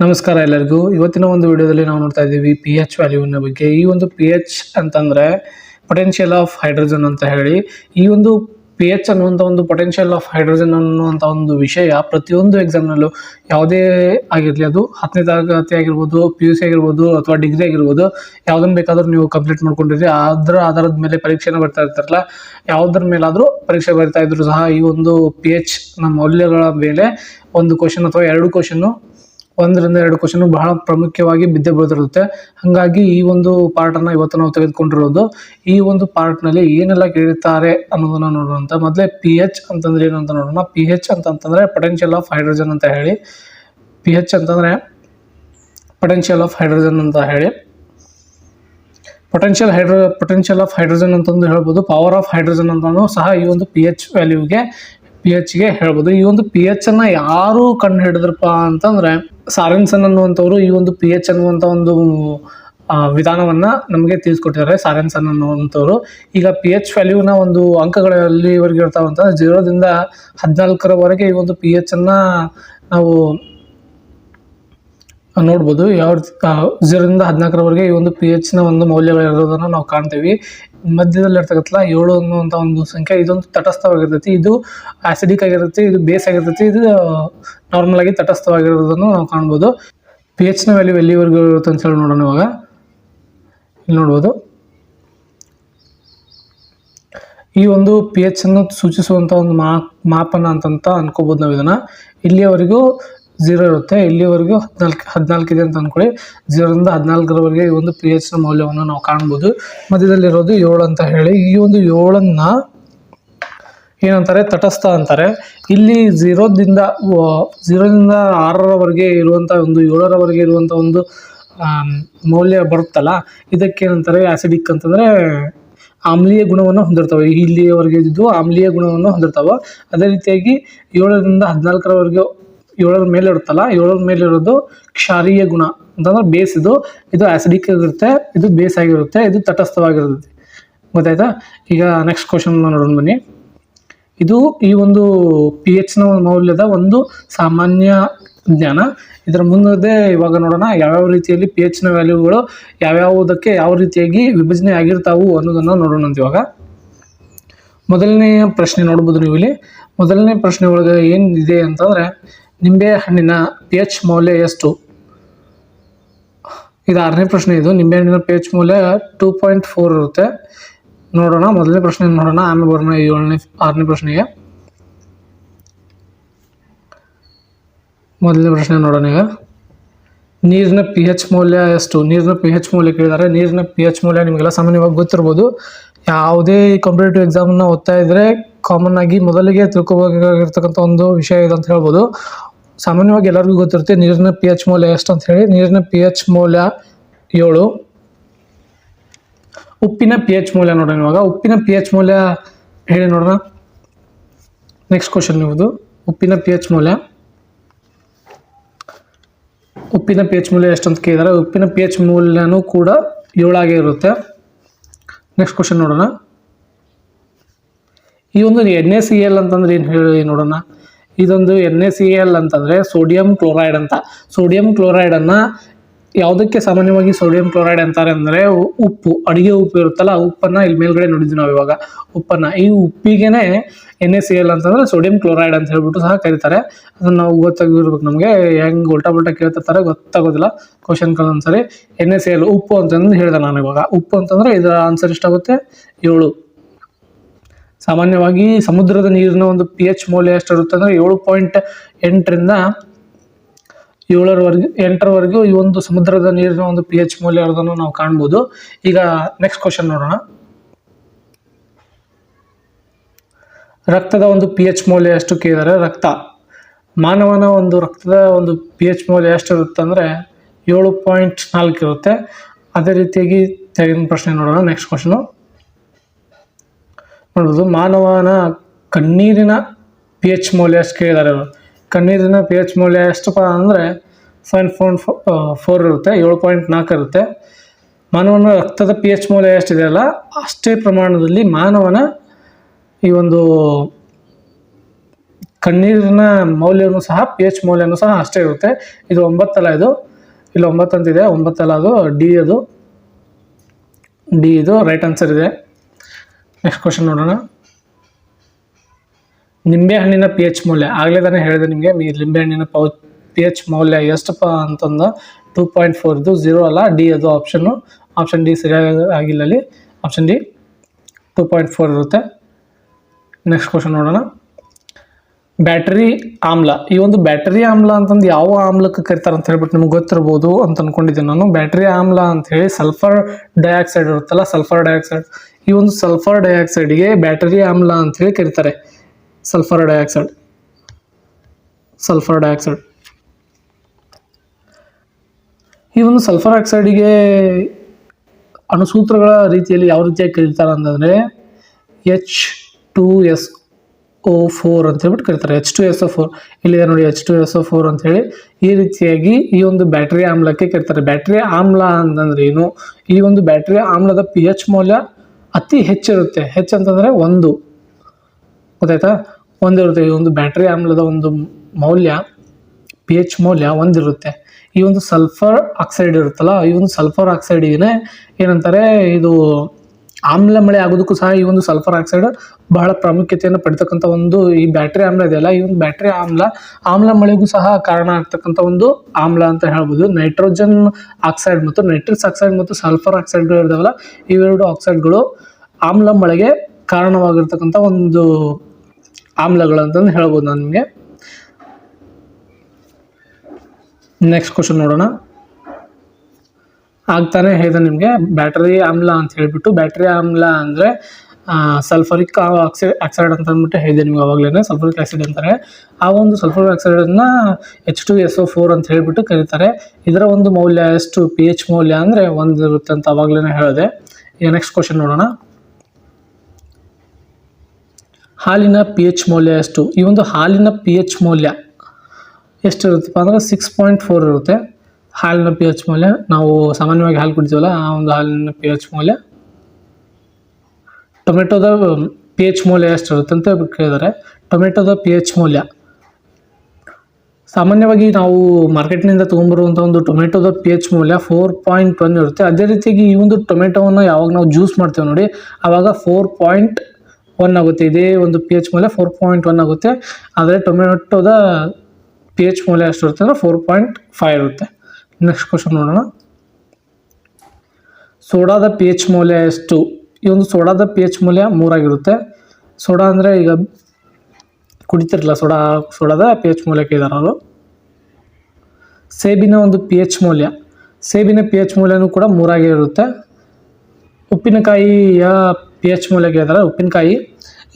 ನಮಸ್ಕಾರ ಎಲ್ಲರಿಗೂ. ಇವತ್ತಿನ ಒಂದು ವಿಡಿಯೋದಲ್ಲಿ ನಾವು ನೋಡ್ತಾ ಇದ್ದೀವಿ ಪಿ ಎಚ್ ವ್ಯಾಲ್ಯೂವಿನ ಬಗ್ಗೆ. ಈ ಒಂದು ಪಿ ಎಚ್ ಅಂತಂದ್ರೆ ಪೊಟೆನ್ಷಿಯಲ್ ಆಫ್ ಹೈಡ್ರೋಜನ್ ಅಂತ ಹೇಳಿ, ಈ ಒಂದು ಪಿ ಎಚ್ ಅನ್ನುವಂಥ ಒಂದು ಪೊಟೆನ್ಷಿಯಲ್ ಆಫ್ ಹೈಡ್ರೋಜನ್ ಅನ್ನುವಂಥ ಒಂದು ವಿಷಯ ಪ್ರತಿಯೊಂದು ಎಕ್ಸಾಮ್ನಲ್ಲೂ ಯಾವುದೇ ಆಗಿರಲಿ, ಅದು ಹತ್ತನೇ ತರಗತಿ ಆಗಿರ್ಬೋದು ಪಿ ಯು ಸಿ ಆಗಿರ್ಬೋದು ಅಥವಾ ಡಿಗ್ರಿ ಆಗಿರ್ಬೋದು ಯಾವುದನ್ನು ಬೇಕಾದರೂ ನೀವು ಕಂಪ್ಲೀಟ್ ಮಾಡ್ಕೊಂಡಿರಿ. ಅದರ ಆಧಾರದ ಮೇಲೆ ಪರೀಕ್ಷೆನ ಬರ್ತಾ ಇರ್ತಾರಲ್ಲ, ಯಾವುದ್ರ ಮೇಲಾದರೂ ಪರೀಕ್ಷೆ ಬರ್ತಾ ಇದ್ರು ಸಹ ಈ ಒಂದು ಪಿ ಎಚ್ನ ಮೌಲ್ಯಗಳ ಮೇಲೆ ಒಂದು ಕ್ವಶನ್ ಅಥವಾ ಎರಡು ಕ್ವಶನ್ನು ಒಂದರಿಂದ ಎರಡು ಕ್ವಶನ್ ಬಹಳ ಪ್ರಾಮುಖ್ಯವಾಗಿ ಬಿದ್ದೆ ಬೀಳ್ತಿರುತ್ತೆ. ಹಾಗಾಗಿ ಈ ಒಂದು ಪಾರ್ಟನ್ನು ಇವತ್ತು ನಾವು ತೆಗೆದುಕೊಂಡಿರೋದು. ಈ ಒಂದು ಪಾರ್ಟ್ನಲ್ಲಿ ಏನೆಲ್ಲ ಕೇಳುತ್ತಾರೆ ಅನ್ನೋದನ್ನ ನೋಡೋಣ ಅಂತ ಮೊದಲೇ ಪಿ ಎಚ್ ಅಂತಂದ್ರೆ ಏನು ಅಂತ ನೋಡೋಣ. ಪಿ ಎಚ್ ಅಂತಂತಂದ್ರೆ ಪೊಟೆನ್ಷಿಯಲ್ ಆಫ್ ಹೈಡ್ರೋಜನ್ ಅಂತ ಹೇಳಿ. ಪಿ ಎಚ್ ಅಂತಂದ್ರೆ ಪೊಟೆನ್ಷಿಯಲ್ ಆಫ್ ಹೈಡ್ರೋಜನ್ ಅಂತ ಹೇಳಿ. Potential hydro potential of hydrogen ಅಂತಂದು ಹೇಳ್ಬೋದು. ಪವರ್ ಆಫ್ ಹೈಡ್ರೋಜನ್ ಅಂತಲೂ ಸಹ ಈ ಒಂದು ಪಿ ಎಚ್ ವ್ಯಾಲ್ಯೂಗೆ ಪಿ ಎಚ್ಗೆ ಹೇಳ್ಬೋದು. ಈ ಒಂದು ಪಿ ಎಚ್ ಅನ್ನ ಯಾರು ಕಂಡು ಹಿಡಿದ್ರಪ್ಪ ಅಂತಂದ್ರೆ ಸಾರೆನ್ಸನ್ ಅನ್ನುವಂಥವ್ರು ಈ ಒಂದು ಪಿ ಎಚ್ ಅನ್ನುವಂಥ ಒಂದು ವಿಧಾನವನ್ನ ನಮಗೆ ತಿಳಿಸ್ಕೊಟ್ಟಿದ್ದಾರೆ ಸಾರೆನ್ಸನ್ ಅನ್ನುವಂಥವ್ರು. ಈಗ ಪಿ ಎಚ್ ವ್ಯಾಲ್ಯೂನ ಒಂದು ಅಂಕಗಳಲ್ಲಿ ಇರ್ತಾವ ಅಂತ ಜೀರೋದಿಂದ ಹದಿನಾಲ್ಕರವರೆಗೆ ಈ ಒಂದು ಪಿ ಎಚ್ ಅನ್ನ ನಾವು ನೋಡ್ಬೋದು. ಯಾವ ಜೀರೋದಿಂದ ಹದಿನಾಲ್ಕರವರೆಗೆ ಈ ಒಂದು ಪಿ ನ ಒಂದು ಮೌಲ್ಯಗಳಿರೋದನ್ನ ನಾವು ಕಾಣ್ತೀವಿ. ಮಧ್ಯದಲ್ಲಿ ಇರ್ತಕ್ಕಂಥಲ್ಲ ಏಳು ಅನ್ನುವಂಥ ಒಂದು ಸಂಖ್ಯೆ, ಇದೊಂದು ತಟಸ್ಥವಾಗಿರ್ತೈತಿ. ಇದು ಆಸಿಡಿಕ್ ಆಗಿರುತ್ತೆ, ಇದು ಬೇಸ್ ಆಗಿರ್ತೈತಿ, ಇದು ನಾರ್ಮಲ್ ಆಗಿ ತಟಸ್ಥವಾಗಿರೋದನ್ನು ನಾವು ಕಾಣ್ಬೋದು. ಪಿ ಎಚ್ನ ವ್ಯಾಲ್ಯೂ ಎಲ್ಲಿವರೆಗೂ ಇರುತ್ತೆ ಅಂತ ಹೇಳಿ ನೋಡೋಣ ಇವಾಗ. ಇಲ್ಲಿ ನೋಡ್ಬೋದು. ಈ ಒಂದು ಪಿ ಎಚ್ ಅನ್ನು ಸೂಚಿಸುವಂಥ ಒಂದು ಮಾಪನ ಅಂತಂತ ಅನ್ಕೋಬೋದು ನಾವು ಇದನ್ನ ಇಲ್ಲಿಯವರೆಗೂ ಝೀರೋ ಇರುತ್ತೆ. ಇಲ್ಲಿವರೆಗೂ ಹದಿನಾಲ್ಕು ಹದಿನಾಲ್ಕು ಇದೆ ಅಂತ ಅಂದ್ಕೊಳ್ಳಿ ಝೀರೋದಿಂದ ಹದಿನಾಲ್ಕರವರೆಗೆ ಈ ಒಂದು ಪಿ ಎಚ್ನ ಮೌಲ್ಯವನ್ನು ನಾವು ಕಾಣ್ಬೋದು. ಮಧ್ಯದಲ್ಲಿರೋದು ಏಳು ಅಂತ ಹೇಳಿ. ಈ ಒಂದು ಏಳನ್ನ ಏನಂತಾರೆ? ತಟಸ್ಥ ಅಂತಾರೆ. ಇಲ್ಲಿ ಝೀರೋದಿಂದ ಝೀರೋದಿಂದ ಆರರವರೆಗೆ ಇರುವಂಥ ಒಂದು, ಏಳರವರೆಗೆ ಇರುವಂಥ ಒಂದು ಮೌಲ್ಯ ಬರುತ್ತಲ್ಲ ಇದಕ್ಕೇನಂತಾರೆ ಆಸಿಡಿಕ್ ಅಂತಂದ್ರೆ ಆಮ್ಲೀಯ ಗುಣವನ್ನು ಹೊಂದಿರ್ತವೆ. ಇಲ್ಲಿಯವರೆಗೆ ಇದ್ದು ಆಮ್ಲೀಯ ಗುಣವನ್ನು ಹೊಂದಿರ್ತವೆ. ಅದೇ ರೀತಿಯಾಗಿ ಏಳರಿಂದ ಹದಿನಾಲ್ಕರವರೆಗೆ ಏಳರ ಮೇಲೆ ಇರುತ್ತಲ್ಲ ಏಳರ ಮೇಲೆ ಇರೋದು ಕ್ಷಾರೀಯ ಗುಣ. ಅಂತಂದ್ರೆ ಬೇಸ್ ಇದು ಇದು ಆಸಿಡಿಕ್ ಆಗಿರುತ್ತೆ, ಇದು ಬೇಸ್ ಆಗಿರುತ್ತೆ, ಇದು ತಟಸ್ಥವಾಗಿರುತ್ತೆ. ಗೊತ್ತಾಯ್ತಾ? ಈಗ ನೆಕ್ಸ್ಟ್ ಕ್ವಶನ್ ನೋಡೋಣ ಬನ್ನಿ. ಇದು ಈ ಒಂದು ಪಿ ಎಚ್ನ ಮೌಲ್ಯದ ಒಂದು ಸಾಮಾನ್ಯ ಜ್ಞಾನ. ಇದರ ಮುಂದೆ ಇವಾಗ ನೋಡೋಣ, ಯಾವ್ಯಾವ ರೀತಿಯಲ್ಲಿ ಪಿ ಎಚ್ನ ವ್ಯಾಲ್ಯೂಗಳು ಯಾವ್ಯಾವುದಕ್ಕೆ ಯಾವ ರೀತಿಯಾಗಿ ವಿಭಜನೆ ಆಗಿರ್ತಾವು ಅನ್ನೋದನ್ನ ನೋಡೋಣ ಅಂತ ಇವಾಗ. ಮೊದಲನೆಯ ಪ್ರಶ್ನೆ ನೋಡ್ಬೋದು ನೀವು ಇಲ್ಲಿ. ಮೊದಲನೇ ಪ್ರಶ್ನೆ ಒಳಗೆ ಏನಿದೆ ಅಂತಂದ್ರೆ ನಿಂಬೆ ಹಣ್ಣಿನ ಪಿ ಎಚ್ ಮೌಲ್ಯ ಎಷ್ಟು? ಇದು ಆರನೇ ಪ್ರಶ್ನೆ ಇದು. ನಿಂಬೆ ಹಣ್ಣಿನ ಪಿ ಎಚ್ ಮೌಲ್ಯ ಟೂ ಪಾಯಿಂಟ್ ಫೋರ್ ಇರುತ್ತೆ. ನೋಡೋಣ, ಮೊದಲನೇ ಪ್ರಶ್ನೆ ನೋಡೋಣ. ಆಮೇಲೆ ಬರೋಣ ಏಳನೇ, ಆರನೇ ಪ್ರಶ್ನೆಗೆ. ಮೊದಲನೇ ಪ್ರಶ್ನೆ ನೋಡೋಣ ಈಗ. ನೀರಿನ ಪಿ ಎಚ್ ಮೌಲ್ಯ ಎಷ್ಟು? ನೀರಿನ ಪಿ ಎಚ್ ಮೌಲ್ಯ ಕೇಳಿದ್ದಾರೆ ನೀರಿನ ಪಿ ಎಚ್ ಮೌಲ್ಯ ನಿಮಗೆಲ್ಲ ಸಾಮಾನ್ಯವಾಗಿ ಗೊತ್ತಿರ್ಬೋದು. ಯಾವುದೇ ಕಾಂಪಿಟೇಟಿವ್ ಎಕ್ಸಾಮ್ನ ಓದ್ತಾ ಇದ್ರೆ ಕಾಮನ್ ಆಗಿ ಮೊದಲಿಗೆ ತಿಳ್ಕೊಬೇಕಾಗಿರ್ತಕ್ಕಂಥ ಒಂದು ವಿಷಯ ಇದೆ ಅಂತ ಹೇಳ್ಬೋದು. ಸಾಮಾನ್ಯವಾಗಿ ಎಲ್ಲರಿಗೂ ಗೊತ್ತಿರುತ್ತೆ ನೀರಿನ ಪಿ ಎಚ್ ಮೌಲ್ಯ ಎಷ್ಟು ಅಂತ ಹೇಳಿ. ನೀರಿನ ಪಿ ಎಚ್ ಮೌಲ್ಯ ಏಳು. ಉಪ್ಪಿನ ಪಿ ಎಚ್ ಮೌಲ್ಯ ನೋಡೋಣ ಇವಾಗ. ಉಪ್ಪಿನ ಪಿ ಎಚ್ ಮೌಲ್ಯ ಹೇಳಿ ನೋಡೋಣ. ನೆಕ್ಸ್ಟ್ ಕ್ವಶನ್ ಇವುದು ಉಪ್ಪಿನ ಪಿ ಎಚ್ ಮೌಲ್ಯ. ಉಪ್ಪಿನ ಪಿ ಎಚ್ ಮೌಲ್ಯ ಎಷ್ಟು ಅಂತ ಕೇಳಿದಾರೆ. ಉಪ್ಪಿನ ಪಿ ಎಚ್ ಮೌಲ್ಯನೂ ಕೂಡ ಏಳಾಗೇ ಇರುತ್ತೆ. ನೆಕ್ಸ್ಟ್ ಕ್ವಶನ್ ನೋಡೋಣ. ಈ ಒಂದು ಎನ್ ಎ ಸಿ ಎಲ್ ಅಂತಂದ್ರೆ ಏನು ಹೇಳಿ ನೋಡೋಣ. ಇದೊಂದು ಎನ್ ಎ ಸಿ ಎಲ್ ಅಂತಂದರೆ ಸೋಡಿಯಂ ಕ್ಲೋರೈಡ್ ಅಂತ. ಸೋಡಿಯಂ ಕ್ಲೋರೈಡನ್ನು ಯಾವುದಕ್ಕೆ ಸಾಮಾನ್ಯವಾಗಿ ಸೋಡಿಯಂ ಕ್ಲೋರೈಡ್ ಅಂತಾರೆ ಅಂದರೆ ಉಪ್ಪು, ಅಡುಗೆ ಉಪ್ಪು ಇರುತ್ತಲ್ಲ, ಆ ಉಪ್ಪನ್ನು ಇಲ್ಲಿ ಮೇಲ್ಗಡೆ ನೋಡಿದ್ವಿ ನಾವು ಇವಾಗ. ಉಪ್ಪನ್ನು, ಈ ಉಪ್ಪಿಗೆನೆ ಎನ್ ಎ ಸಿ ಎಲ್ ಅಂತಂದರೆ ಸೋಡಿಯಂ ಕ್ಲೋರೈಡ್ ಅಂತ ಹೇಳ್ಬಿಟ್ಟು ಸಹ ಕರೀತಾರೆ. ಅದನ್ನು ನಾವು ಗೊತ್ತಾಗಿರ್ಬೇಕು ನಮಗೆ, ಹೆಂಗೆ ಉಲ್ಟಾ ಬಲ್ಟಾ ಕೇಳ್ತಿರ್ತಾರೆ ಗೊತ್ತಾಗೋದಿಲ್ಲ. ಕ್ವಶನ್ ಒಂದ್ಸರಿ ಎನ್ ಎ ಸಿ ಎಲ್ ಉಪ್ಪು ಅಂತಂದು ಹೇಳಿದೆ ನಾನು ಇವಾಗ. ಉಪ್ಪು ಅಂತಂದರೆ ಇದರ ಆನ್ಸರ್ ಎಷ್ಟಾಗುತ್ತೆ? ಏಳು. ಸಾಮಾನ್ಯವಾಗಿ ಸಮುದ್ರದ ನೀರಿನ ಒಂದು ಪಿ ಎಚ್ ಮೌಲ್ಯ ಎಷ್ಟಿರುತ್ತೆ ಅಂದ್ರೆ ಏಳು ಪಾಯಿಂಟ್ ಎಂಟರಿಂದ ಏಳರವರೆಗೆ, ಎಂಟರವರೆಗೂ ಈ ಒಂದು ಸಮುದ್ರದ ನೀರಿನ ಒಂದು ಪಿ ಎಚ್ ಮೌಲ್ಯ ಇರೋದನ್ನು ನಾವು ಕಾಣ್ಬೋದು. ಈಗ ನೆಕ್ಸ್ಟ್ ಕ್ವಶನ್ ನೋಡೋಣ. ರಕ್ತದ ಒಂದು ಪಿ ಎಚ್ ಮೌಲ್ಯ ಎಷ್ಟು ಕೇಳಿದರೆ ರಕ್ತ. ಮಾನವನ ಒಂದು ರಕ್ತದ ಒಂದು ಪಿ ಎಚ್ ಮೌಲ್ಯ ಎಷ್ಟಿರುತ್ತೆ ಅಂದರೆ ಏಳು ಪಾಯಿಂಟ್ ನಾಲ್ಕು ಇರುತ್ತೆ. ಅದೇ ರೀತಿಯಾಗಿ ತೆಗೆದ ಪ್ರಶ್ನೆ ನೋಡೋಣ ನೆಕ್ಸ್ಟ್ ಕ್ವಶನು ನೋಡ್ಬೋದು ಮಾನವನ ಕಣ್ಣೀರಿನ ಪಿ ಎಚ್ ಮೌಲ್ಯ ಎಷ್ಟು ಕೇಳಿದ್ದಾರೆ ಅವರು ಕಣ್ಣೀರಿನ ಪಿ ಎಚ್ ಮೌಲ್ಯ ಎಷ್ಟಪ್ಪ ಅಂದರೆ ಫೈನ್ ಪಾಯಿಂಟ್ ಫೋರ್ ಇರುತ್ತೆ, ಏಳು ಪಾಯಿಂಟ್ ನಾಲ್ಕು ಇರುತ್ತೆ. ಮಾನವನ ರಕ್ತದ ಪಿ ಎಚ್ ಮೌಲ್ಯ ಎಷ್ಟಿದೆಯಲ್ಲ ಅಷ್ಟೇ ಪ್ರಮಾಣದಲ್ಲಿ ಮಾನವನ ಈ ಒಂದು ಕಣ್ಣೀರಿನ ಮೌಲ್ಯವೂ ಸಹ ಪಿ ಎಚ್ ಮೌಲ್ಯನೂ ಸಹ ಅಷ್ಟೇ ಇರುತ್ತೆ. ಇದು ಒಂಬತ್ತಲ್ಲ ಇದು? ಇಲ್ಲಿ, ಒಂಬತ್ತಂತಿದೆ, ಒಂಬತ್ತಲ್ಲ ಅದು ಡಿ ಅದು. ಡಿ ಇದು ರೈಟ್ ಆನ್ಸರ್ ಇದೆ. ನೆಕ್ಸ್ಟ್ ಕ್ವಶನ್ ನೋಡೋಣ. ನಿಂಬೆಹಣ್ಣಿನ ಪಿ ಎಚ್ ಮೌಲ್ಯ. ಆಗಲೇ ತಾನೇ ಹೇಳಿದೆ ನಿಮಗೆ ನಿಂಬೆಹಣ್ಣಿನ ಪೌ ಪಿ ಎಚ್ ಮೌಲ್ಯ ಎಷ್ಟಪ್ಪ ಅಂತಂದು ಟೂ ಪಾಯಿಂಟ್ ಫೋರ್ ಇದು ಝೀರೋ ಅಲ್ಲ ಡಿ ಅದು ಆಪ್ಷನ್ನು ಆಪ್ಷನ್ ಡಿ ಸರಿಯಾಗಿ ಆಗಿಲ್ಲ option D two point four ಇರುತ್ತೆ. ನೆಕ್ಸ್ಟ್ ಕ್ವಶನ್ ನೋಡೋಣ. ಬ್ಯಾಟರಿ ಆಮ್ಲ, ಈ ಒಂದು ಬ್ಯಾಟರಿ ಆಮ್ಲ ಅಂತಂದು ಯಾವ ಆಮ್ಲಕ್ಕೆ ಕರಿತಾರೆ ಅಂತ ಹೇಳ್ಬಿಟ್ಟು ನಿಮ್ಗೆ ಗೊತ್ತಿರ್ಬೋದು ಅಂತ ಅನ್ಕೊಂಡಿದ್ದೀನಿ ನಾನು. ಬ್ಯಾಟರಿ ಆಮ್ಲ ಅಂತ ಹೇಳಿ ಸಲ್ಫರ್ ಡೈಆಕ್ಸೈಡ್ ಇರುತ್ತಲ್ಲ, ಸಲ್ಫರ್ ಡೈಆಕ್ಸೈಡ್, ಈ ಒಂದು ಸಲ್ಫರ್ ಡೈಆಕ್ಸೈಡ್ಗೆ ಬ್ಯಾಟರಿ ಆಮ್ಲ ಅಂತ ಹೇಳಿ ಕರೀತಾರೆ. Sulphur dioxide sulphur dioxide. ಈ ಒಂದು ಸಲ್ಫರ್ ಆಕ್ಸೈಡಿಗೆ ಅಣುಸೂತ್ರಗಳ ರೀತಿಯಲ್ಲಿ ಯಾವ ರೀತಿಯಾಗಿ ಕರೀತಾರೆ ಅಂತಂದರೆ H two S O four ಅಂತ ಹೇಳ್ಬಿಟ್ಟು ಕರೀತಾರೆ. H two S O four ಇಲ್ಲಿದೆ ನೋಡಿ H two S O four ಅಂತ ಹೇಳಿ. ಈ ರೀತಿಯಾಗಿ ಈ ಒಂದು ಬ್ಯಾಟ್ರಿ ಆಮ್ಲಕ್ಕೆ ಕರೀತಾರೆ. ಬ್ಯಾಟ್ರಿ ಆಮ್ಲ ಅಂತಂದ್ರೆ ಏನು? ಈ ಒಂದು ಬ್ಯಾಟ್ರಿ ಆಮ್ಲದ ಪಿ ಎಚ್ ಮೌಲ್ಯ ಅತಿ ಹೆಚ್ಚಿರುತ್ತೆ ಹೆಚ್ಚಂತಂದರೆ ಒಂದು. ಗೊತ್ತಾಯ್ತಾ? ಒಂದಿರುತ್ತೆ ಈ ಒಂದು ಬ್ಯಾಟ್ರಿ ಆಮ್ಲದ ಒಂದು ಮೌಲ್ಯ ಪಿ ಎಚ್ ಮೌಲ್ಯ ಒಂದಿರುತ್ತೆ ಈ ಒಂದು ಸಲ್ಫರ್ ಆಕ್ಸೈಡ್ ಇರುತ್ತಲ್ಲ, ಈ ಒಂದು ಸಲ್ಫರ್ ಆಕ್ಸೈಡಿಗೆ ಏನಂತಾರೆ, ಇದು ಆಮ್ಲ ಮಳೆ ಆಗೋದಕ್ಕೂ ಸಹ ಈ ಒಂದು ಸಲ್ಫರ್ ಆಕ್ಸೈಡ್ ಬಹಳ ಪ್ರಾಮುಖ್ಯತೆಯನ್ನು ಪಡಿತಕ್ಕಂಥ ಒಂದು ಈ ಬ್ಯಾಟ್ರಿ ಆಮ್ಲ ಇದೆಯಲ್ಲ ಈ ಒಂದು ಬ್ಯಾಟ್ರಿ ಆಮ್ಲ ಆಮ್ಲ ಮಳೆಗೂ ಸಹ ಕಾರಣ ಆಗ್ತಕ್ಕಂಥ ಒಂದು ಆಮ್ಲ ಅಂತ ಹೇಳ್ಬೋದು. ನೈಟ್ರೋಜನ್ ಆಕ್ಸೈಡ್ ಮತ್ತು ನೈಟ್ರಿಕ್ಸ್ ಆಕ್ಸೈಡ್ ಮತ್ತು ಸಲ್ಫರ್ ಆಕ್ಸೈಡ್ಗಳು ಇದಾವಲ್ಲ ಇವೆರಡು ಆಕ್ಸೈಡ್ಗಳು ಆಮ್ಲ ಮಳೆಗೆ ಕಾರಣವಾಗಿರ್ತಕ್ಕಂಥ ಒಂದು ಆಮ್ಲಗಳು ಅಂತಂದು ಹೇಳ್ಬೋದು ನಾನು ನಿಮಗೆ. ನೆಕ್ಸ್ಟ್ ಕ್ವಶನ್ ನೋಡೋಣ. ಆಗ್ತಾನೆ ಹೇಳಿದೆ ನಿಮಗೆ. ಬ್ಯಾಟ್ರಿ ಆಮ್ಲ ಅಂತ ಹೇಳಿಬಿಟ್ಟು, ಬ್ಯಾಟ್ರಿ ಆಮ್ಲ ಅಂದರೆ ಸಲ್ಫರಿಕ್ ಆಕ್ಸೈಡ್ ಆಕ್ಸೈಡ್ ಅಂತ ಅಂದ್ಬಿಟ್ಟು ಹೇಳಿದೆ ನಿಮ್ಗೆ ಅವಾಗಲೇ ಸಲ್ಫರಿಕ್ ಆಕ್ಸೈಡ್ ಅಂತಾರೆ. ಆ ಒಂದು sulphuric ಆಕ್ಸೈಡನ್ನು H two S O four ಅಂತ ಹೇಳಿಬಿಟ್ಟು ಕರೀತಾರೆ. ಇದರ ಒಂದು ಮೌಲ್ಯ ಎಷ್ಟು? ಪಿ ಎಚ್ ಮೌಲ್ಯ ಅಂದರೆ ಒಂದು ಇರುತ್ತೆ ಅಂತ ಅವಾಗಲೇ ಹೇಳಿದೆ. ಈಗ ನೆಕ್ಸ್ಟ್ ಕ್ವಶನ್ ನೋಡೋಣ. ಹಾಲಿನ ಪಿ ಎಚ್ ಮೌಲ್ಯ ಎಷ್ಟು? ಈ ಒಂದು ಹಾಲಿನ ಪಿ ಎಚ್ ಮೌಲ್ಯ ಎಷ್ಟಿರುತ್ತಪ್ಪ ಅಂದರೆ ಸಿಕ್ಸ್ ಪಾಯಿಂಟ್ ಫೋರ್ ಇರುತ್ತೆ. ಹಾಲಿನ ಪಿ ಎಚ್ ಮೌಲ್ಯ, ನಾವು ಸಾಮಾನ್ಯವಾಗಿ ಹಾಲು ಕುಡಿತೀವಲ್ಲ, ಆ ಒಂದು ಹಾಲಿನ ಪಿ ಎಚ್ ಮೌಲ್ಯ. ಟೊಮೆಟೊದ ಪಿ ಎಚ್ ಮೌಲ್ಯ ಎಷ್ಟಿರುತ್ತೆ ಅಂತ ಕೇಳಿದರೆ, ಟೊಮೆಟೊದ ಪಿ ಎಚ್ ಮೌಲ್ಯ. ಸಾಮಾನ್ಯವಾಗಿ ನಾವು ಮಾರ್ಕೆಟ್ನಿಂದ ತೊಗೊಂಬರುವಂಥ ಒಂದು ಟೊಮೆಟೊದ ಪಿ ಎಚ್ ಮೌಲ್ಯ ಫೋರ್ ಪಾಯಿಂಟ್ ಒನ್ ಇರುತ್ತೆ. ಅದೇ ರೀತಿಯಾಗಿ ಈ ಒಂದು ಟೊಮೆಟೊವನ್ನು ಯಾವಾಗ ನಾವು ಜ್ಯೂಸ್ ಮಾಡ್ತೇವೆ ನೋಡಿ ಆವಾಗ ಫೋರ್ ಪಾಯಿಂಟ್ ಒನ್ ಆಗುತ್ತೆ. ಇದೇ ಒಂದು ಪಿ ಎಚ್ ಮೌಲ್ಯ ಫೋರ್ ಪಾಯಿಂಟ್ ಒನ್ ಆಗುತ್ತೆ. ಆದರೆ ಟೊಮೆಟೊದ ಪಿ ಎಚ್ ಮೌಲ್ಯ ಎಷ್ಟು ಇರುತ್ತೆ ಅಂದರೆ ಫೋರ್ ಪಾಯಿಂಟ್ ಫೈವ್ ಇರುತ್ತೆ. ನೆಕ್ಸ್ಟ್ ಕ್ವಶನ್ ನೋಡೋಣ. ಸೋಡಾದ ಪಿ ಎಚ್ ಮೌಲ್ಯ ಎಷ್ಟು? ಈ ಒಂದು ಸೋಡಾದ ಪಿ ಎಚ್ ಮೌಲ್ಯ ಮೂರಾಗಿರುತ್ತೆ. ಸೋಡಾ ಅಂದರೆ ಈಗ ಕುಡಿತಿರಲ್ಲ, ಸೋಡಾ, ಸೋಡಾದ ಪಿ ಎಚ್ ಮೌಲ್ಯಕ್ಕೆ ಇದ್ದಾರೆ ಅವರು. ಸೇಬಿನ ಒಂದು ಪಿ ಎಚ್ ಮೌಲ್ಯ. ಸೇಬಿನ ಪಿ ಎಚ್ ಮೌಲ್ಯನೂ ಕೂಡ ಮೂರಾಗೇ ಇರುತ್ತೆ ಉಪ್ಪಿನಕಾಯಿಯ ಪಿ ಎಚ್ ಮೌಲ್ಯಕ್ಕೆ ಇದ್ದಾರೆ ಉಪ್ಪಿನಕಾಯಿ.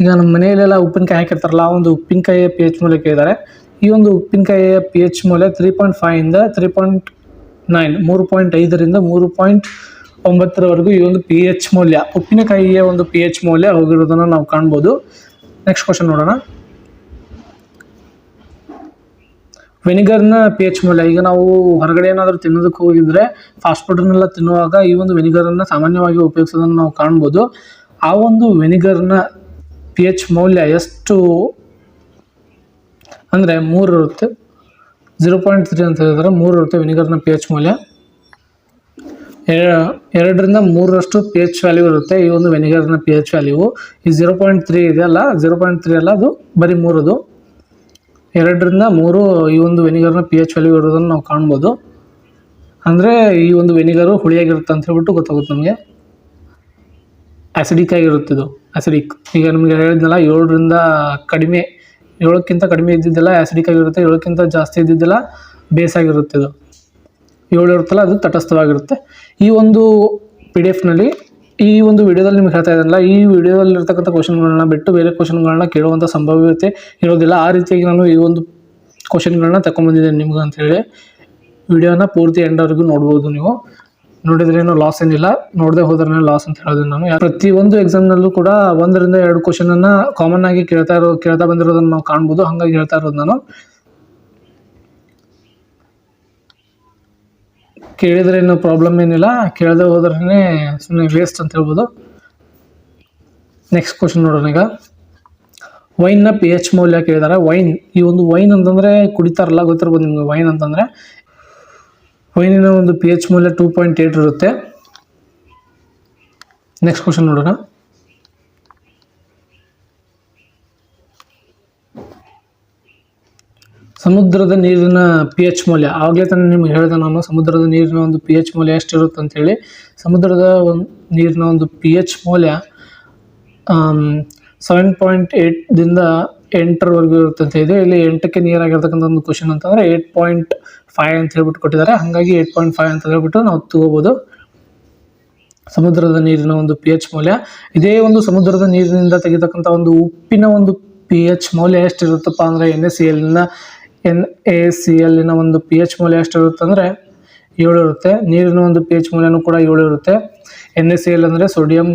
ಈಗ ನಮ್ಮ ಮನೆಯಲ್ಲೆಲ್ಲ ಉಪ್ಪಿನಕಾಯಿ ಹಾಕಿರ್ತಾರಲ್ಲ, ಆ ಒಂದು ಉಪ್ಪಿನಕಾಯಿಯ ಪಿ ಎಚ್ ಮೌಲ್ಯಕ್ಕೆ ಇದ್ದಾರೆ ಈ ಒಂದು ಉಪ್ಪಿನಕಾಯಿಯ ಪಿ ಎಚ್ ಮೌಲ್ಯ ತ್ರೀ ಪಾಯಿಂಟ್ ಫೈವಿಂದ ತ್ರೀ ಪಾಯಿಂಟ್ ನೈನ್, ಮೂರು ಪಾಯಿಂಟ್ ಐದರಿಂದ ಮೂರು ಪಾಯಿಂಟ್ ಒಂಬತ್ತರವರೆಗೂ ಈ ಒಂದು ಪಿ ಎಚ್ ಮೌಲ್ಯ, ಉಪ್ಪಿನಕಾಯಿಯ ಒಂದು ಪಿ ಎಚ್ ಮೌಲ್ಯ ಹೋಗಿರೋದನ್ನು ನಾವು ಕಾಣ್ಬೋದು. ನೆಕ್ಸ್ಟ್ ಕ್ವಶನ್ ನೋಡೋಣ. ವೆನಿಗರ್ನ ಪಿ ಎಚ್ ಮೌಲ್ಯ, ಈಗ ನಾವು ಹೊರಗಡೆ ಏನಾದರೂ ತಿನ್ನೋದಕ್ಕೆ ಹೋಗಿದ್ರೆ ಫಾಸ್ಟ್ ಫುಡ್ನೆಲ್ಲ ತಿನ್ನುವಾಗ ಈ ಒಂದು ವೆನಿಗರನ್ನು ಸಾಮಾನ್ಯವಾಗಿ ಉಪಯೋಗಿಸೋದನ್ನು ನಾವು ಕಾಣ್ಬೋದು. ಆ ಒಂದು ವೆನಿಗರ್ನ ಪಿ ಎಚ್ ಮೌಲ್ಯ ಎಷ್ಟು? ಅಂದರೆ ಮೂರು ಇರುತ್ತೆ. ಝೀರೋ ಪಾಯಿಂಟ್ ತ್ರೀ ಅಂತ ಹೇಳಿದ್ರೆ ಮೂರು ಇರುತ್ತೆ ವಿನಿಗರ್ನ ಪಿ ಎಚ್ ಮೌಲ್ಯ. ಎರ- ಎರಡರಿಂದ ಮೂರರಷ್ಟು ಪಿ ಎಚ್ ವ್ಯಾಲ್ಯೂ ಇರುತ್ತೆ ಈ ಒಂದು ವೆನಿಗರ್ನ ಪಿ ಎಚ್ ವ್ಯಾಲ್ಯೂ ಈ ಜೀರೋ ಪಾಯಿಂಟ್ ತ್ರೀ ಇದೆಯಲ್ಲ ಜೀರೋ ಪಾಯಿಂಟ್ ತ್ರೀ ಅಲ್ಲ, ಅದು ಬರೀ ಮೂರದು. ಎರಡರಿಂದ ಮೂರು ಈ ಒಂದು ವೆನಿಗರ್ನ ಪಿ ಎಚ್ ವ್ಯಾಲ್ಯೂ ಇರೋದನ್ನು ನಾವು ಕಾಣ್ಬೋದು. ಅಂದರೆ ಈ ಒಂದು ವೆನಿಗರು ಹುಳಿಯಾಗಿರುತ್ತೆ ಅಂತ ಹೇಳ್ಬಿಟ್ಟು ಗೊತ್ತಾಗುತ್ತೆ ನಮಗೆ. ಆ್ಯಸಿಡಿಕ್ ಇದು ಆ್ಯಸಿಡಿಕ್ ಈಗ ನಿಮಗೆ ಹೇಳಿದ್ನಲ್ಲ ಏಳರಿಂದ ಕಡಿಮೆ ಏಳಕ್ಕಿಂತ ಕಡಿಮೆ ಇದ್ದಿದ್ದಿಲ್ಲ ಆ್ಯಸಿಡಿಕ್ ಆಗಿರುತ್ತೆ, ಏಳಕ್ಕಿಂತ ಜಾಸ್ತಿ ಇದ್ದಿದ್ದಿಲ್ಲ ಬೇಸ್ ಆಗಿರುತ್ತೆ ಇದು. ಏಳು ಇರುತ್ತಲ್ಲ, ಅದು ತಟಸ್ಥವಾಗಿರುತ್ತೆ. ಈ ಒಂದು ಪಿ ಡಿ ಎಫ್ನಲ್ಲಿ ಈ ಒಂದು ವಿಡಿಯೋದಲ್ಲಿ ನಿಮ್ಗೆ ಹೇಳ್ತಾ ಇದ್ದಲ್ಲ ಈ ವಿಡಿಯೋದಲ್ಲಿ ಇರ್ತಕ್ಕಂಥ ಕ್ವಶನ್ಗಳನ್ನ ಬಿಟ್ಟು ಬೇರೆ ಕ್ವಶನ್ಗಳನ್ನ ಕೇಳುವಂಥ ಸಂಭಾವ್ಯತೆ ಇರೋದಿಲ್ಲ. ಆ ರೀತಿಯಾಗಿ ನಾನು ಈ ಒಂದು ಕ್ವಶನ್ಗಳನ್ನ ತಗೊಂಬಂದಿದ್ದೇನೆ ನಿಮ್ಗೆ ಅಂತೇಳಿ ವಿಡಿಯೋನ ಪೂರ್ತಿ ಎಂಡವರೆಗೂ ನೋಡ್ಬೋದು ನೀವು. ನೋಡಿದ್ರೇನು ಲಾಸ್ ಏನಿಲ್ಲ. ನೋಡದೆ ಹೋದ್ರೆ ಲಾಸ್ ಅಂತ ಹೇಳಿದೆ ನಾನು. ಪ್ರತಿ ಒಂದು ಎಕ್ಸಾಮ್ ಎಕ್ಸಾಮ್ನಲ್ಲೂ ಕೂಡ ಒಂದರಿಂದ ಎರಡು ಕ್ವಶನನ್ನು ಕಾಮನ್ ಆಗಿ ಕೇಳ್ತಾ ಇರೋ ಕೇಳ್ತಾ ಬಂದಿರೋದನ್ನು ನಾವು ಕಾಣ್ಬೋದು. ಹಾಗಾಗಿ ಹೇಳ್ತಾ ಇರೋದು ನಾನು. ಕೇಳಿದ್ರೆ ಏನು ಪ್ರಾಬ್ಲಮ್ ಏನಿಲ್ಲ. ಕೇಳದೆ ಹೋದ್ರೇ ಸುಮ್ಮನೆ ವೇಸ್ಟ್ ಅಂತ ಹೇಳ್ಬೋದು. ನೆಕ್ಸ್ಟ್ ಕ್ವಶನ್ ನೋಡೋಣ ಈಗ. ವೈನ್ನ ಪಿ ಎಚ್ ಮೌಲ್ಯ ಕೇಳಿದಾರೆ. ವೈನ್ ಈ ಒಂದು ವೈನ್ ಅಂತಂದರೆ ಕುಡಿತಾರಲ್ಲ ಗೊತ್ತಿರ್ಬೋದು ನಿಮ್ಗೆ ವೈನ್ ಅಂತಂದರೆ. ವೈನಿನ ಒಂದು ಪಿ ಎಚ್ ಮೌಲ್ಯ ಟೂ ಪಾಯಿಂಟ್ ಏಯ್ಟ್ ಇರುತ್ತೆ. ನೆಕ್ಸ್ಟ್ ಕ್ವಶನ್ ನೋಡೋಣ. ಸಮುದ್ರದ ನೀರಿನ ಪಿ ಎಚ್ ಮೌಲ್ಯ. ಆವಾಗಲೇ ತಾನೇ ನಿಮ್ಗೆ ಹೇಳಿದೆ ನಾನು, ಸಮುದ್ರದ ನೀರಿನ ಒಂದು ಪಿ ಎಚ್ ಮೌಲ್ಯ ಎಷ್ಟಿರುತ್ತೆ ಅಂತೇಳಿ ಸಮುದ್ರದ ಒಂದು ನೀರಿನ ಒಂದು ಪಿ ಎಚ್ ಮೌಲ್ಯ ಸೆವೆನ್ ಪಾಯಿಂಟ್ ಏಯ್ಟ್ದಿಂದ ಎಂಟರವರೆಗೂ ಇರುತ್ತಂತ ಇದೆ. ಇಲ್ಲಿ ಎಂಟಕ್ಕೆ ನೀರಾಗಿರ್ತಕ್ಕಂಥ ಒಂದು ಕ್ವಶನ್ ಅಂತಂದರೆ ಏಯ್ಟ್ ಪಾಯಿಂಟ್ ಫೈವ್ ಅಂತ ಹೇಳ್ಬಿಟ್ಟು ಕೊಟ್ಟಿದ್ದಾರೆ. ಹಾಗಾಗಿ ಏಯ್ಟ್ ಪಾಯಿಂಟ್ ಫೈವ್ ಅಂತ ಹೇಳ್ಬಿಟ್ಟು ನಾವು ತಗೋಬೋದು. ಸಮುದ್ರದ ನೀರಿನ ಒಂದು ಪಿ ಎಚ್ ಮೌಲ್ಯ. ಇದೇ ಒಂದು ಸಮುದ್ರದ ನೀರಿನಿಂದ ತೆಗಿತಕ್ಕಂಥ ಒಂದು ಉಪ್ಪಿನ ಒಂದು ಪಿ ಎಚ್ ಮೌಲ್ಯ ಎಷ್ಟಿರುತ್ತಪ್ಪ ಅಂದರೆ ಎನ್ ಎಸ್ ಸಿ ಎಲ್ನ ಎನ್ ಎ ಸಿ ಎಲ್ಲಿನ ಒಂದು ಪಿ ಎಚ್ ಮೌಲ್ಯ ಎಷ್ಟಿರುತ್ತೆ ಅಂದರೆ ಏಳು ಇರುತ್ತೆ. ನೀರಿನ ಒಂದು ಪಿ ಎಚ್ ಮೌಲ್ಯನೂ ಕೂಡ ಏಳು ಇರುತ್ತೆ. ಎನ್ ಎಸ್ ಸಿ ಎಲ್ ಅಂದರೆ ಸೋಡಿಯಂ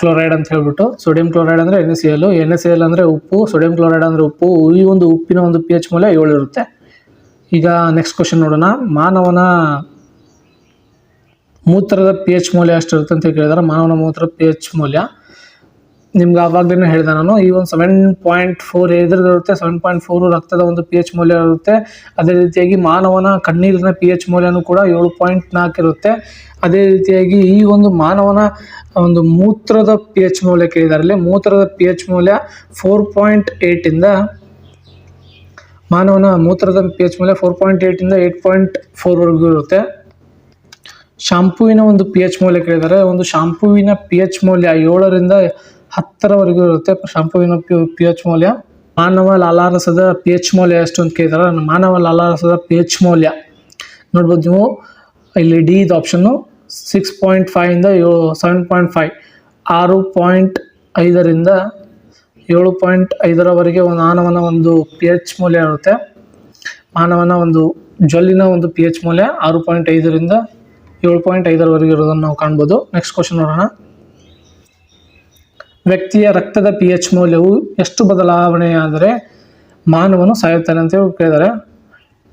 ಕ್ಲೋರೈಡ್ ಅಂತ ಹೇಳ್ಬಿಟ್ಟು, ಸೋಡಿಯಂ ಕ್ಲೋರೈಡ್ ಅಂದರೆ N C L, N S L ಅಂದರೆ ಉಪ್ಪು, ಸೋಡಿಯಂ ಕ್ಲೋರೈಡ್ ಅಂದರೆ ಉಪ್ಪು, ಈ ಒಂದು ಉಪ್ಪಿನ ಒಂದು ಪಿ ಎಚ್ ಮೌಲ್ಯ ಏಳು ಇರುತ್ತೆ. ಈಗ ನೆಕ್ಸ್ಟ್ ಕ್ವಶನ್ ನೋಡೋಣ. ಮಾನವನ ಮೂತ್ರದ ಪಿ ಎಚ್ ಮೌಲ್ಯ ಎಷ್ಟಿರುತ್ತೆ ಅಂತ ಕೇಳಿದಾರೆ. ಮಾನವನ ಮೂತ್ರ ಪಿ ಎಚ್ ಮೌಲ್ಯ ನಿಮ್ಗೆ ಆವಾಗಲೇ ಹೇಳಿದೆ ನಾನು, ಈ ಒಂದು ಸೆವೆನ್ ಪಾಯಿಂಟ್ ಫೋರ್ ಎದುರಿರುತ್ತೆ ಸೆವೆನ್ ಪಾಯಿಂಟ್ ಫೋರು ರಕ್ತದ ಒಂದು ಪಿ ಎಚ್ ಮೌಲ್ಯ ಇರುತ್ತೆ. ಅದೇ ರೀತಿಯಾಗಿ ಮಾನವನ ಕಣ್ಣೀರಿನ ಪಿ ಎಚ್ ಮೌಲ್ಯನೂ ಕೂಡ ಏಳು ಪಾಯಿಂಟ್ ನಾಲ್ಕು ಇರುತ್ತೆ. ಅದೇ ರೀತಿಯಾಗಿ ಈ ಒಂದು ಮಾನವನ ಒಂದು ಮೂತ್ರದ ಪಿ ಎಚ್ ಮೌಲ್ಯ ಕೇಳಿದಾರಲ್ಲಿ ಮೂತ್ರದ ಪಿ ಎಚ್ ಮೌಲ್ಯ ಫೋರ್ ಪಾಯಿಂಟ್ ಏಯ್ಟಿಂದ ಮಾನವನ ಮೂತ್ರದ ಪಿ ಎಚ್ ಮೌಲ್ಯ ಫೋರ್ ಪಾಯಿಂಟ್ ಏಯ್ಟಿಂದ ಏಯ್ಟ್ ಪಾಯಿಂಟ್ ಫೋರ್ವರೆಗೂ ಇರುತ್ತೆ. ಶಾಂಪೂವಿನ ಒಂದು ಪಿ ಎಚ್ ಮೌಲ್ಯ ಕೇಳಿದ್ದಾರೆ ಒಂದು ಶಾಂಪೂವಿನ ಪಿ ಎಚ್ ಮೌಲ್ಯ ಏಳರಿಂದ ಹತ್ತರವರೆಗೂ ಇರುತ್ತೆ. ಶಾಂಪುವಿನ ಪಿ ಪಿ ಎಚ್ ಮೌಲ್ಯ. ಮಾನವ ಲಾಲಾರಸದ ಪಿ ಎಚ್ ಮೌಲ್ಯ ಎಷ್ಟು ಅಂತ ಕೇಳ್ತಾರೆ? ಮಾನವ ಲಾಲಾರಸದ ಪಿ ಎಚ್ ಮೌಲ್ಯ. ನೋಡ್ಬೋದು ನೀವು, ಇಲ್ಲಿ ಡಿ ಇದು ಆಪ್ಷನ್ನು ಸಿಕ್ಸ್ ಪಾಯಿಂಟ್ ಫೈವಿಂದ ಏಳು ಸೆವೆನ್ ಪಾಯಿಂಟ್ ಫೈವ್ ಆರು ಪಾಯಿಂಟ್ ಐದರಿಂದ ಏಳು ಪಾಯಿಂಟ್ ಐದರವರೆಗೆ ಒಂದು ಮಾನವನ ಒಂದು ಪಿ ಎಚ್ ಮೌಲ್ಯ ಇರುತ್ತೆ. ಮಾನವನ ಒಂದು ಜೊಲ್ಲಿನ ಒಂದು ಪಿ ಎಚ್ ಮೌಲ್ಯ ಆರು ಪಾಯಿಂಟ್ ಐದರಿಂದ ಏಳು ಪಾಯಿಂಟ್ ಐದರವರೆಗೆ ಇರೋದನ್ನು ನಾವು ಕಾಣ್ಬೋದು. ನೆಕ್ಸ್ಟ್ ಕ್ವಶನ್ ನೋಡೋಣ. ವ್ಯಕ್ತಿಯ ರಕ್ತದ ಪಿ ಎಚ್ ಮೌಲ್ಯವು ಎಷ್ಟು ಬದಲಾವಣೆಯಾದರೆ ಮಾನವನು ಸಾಯುತ್ತಾನೆ ಅಂತ ಹೇಳಿ ಕೇಳಿದ್ದಾರೆ.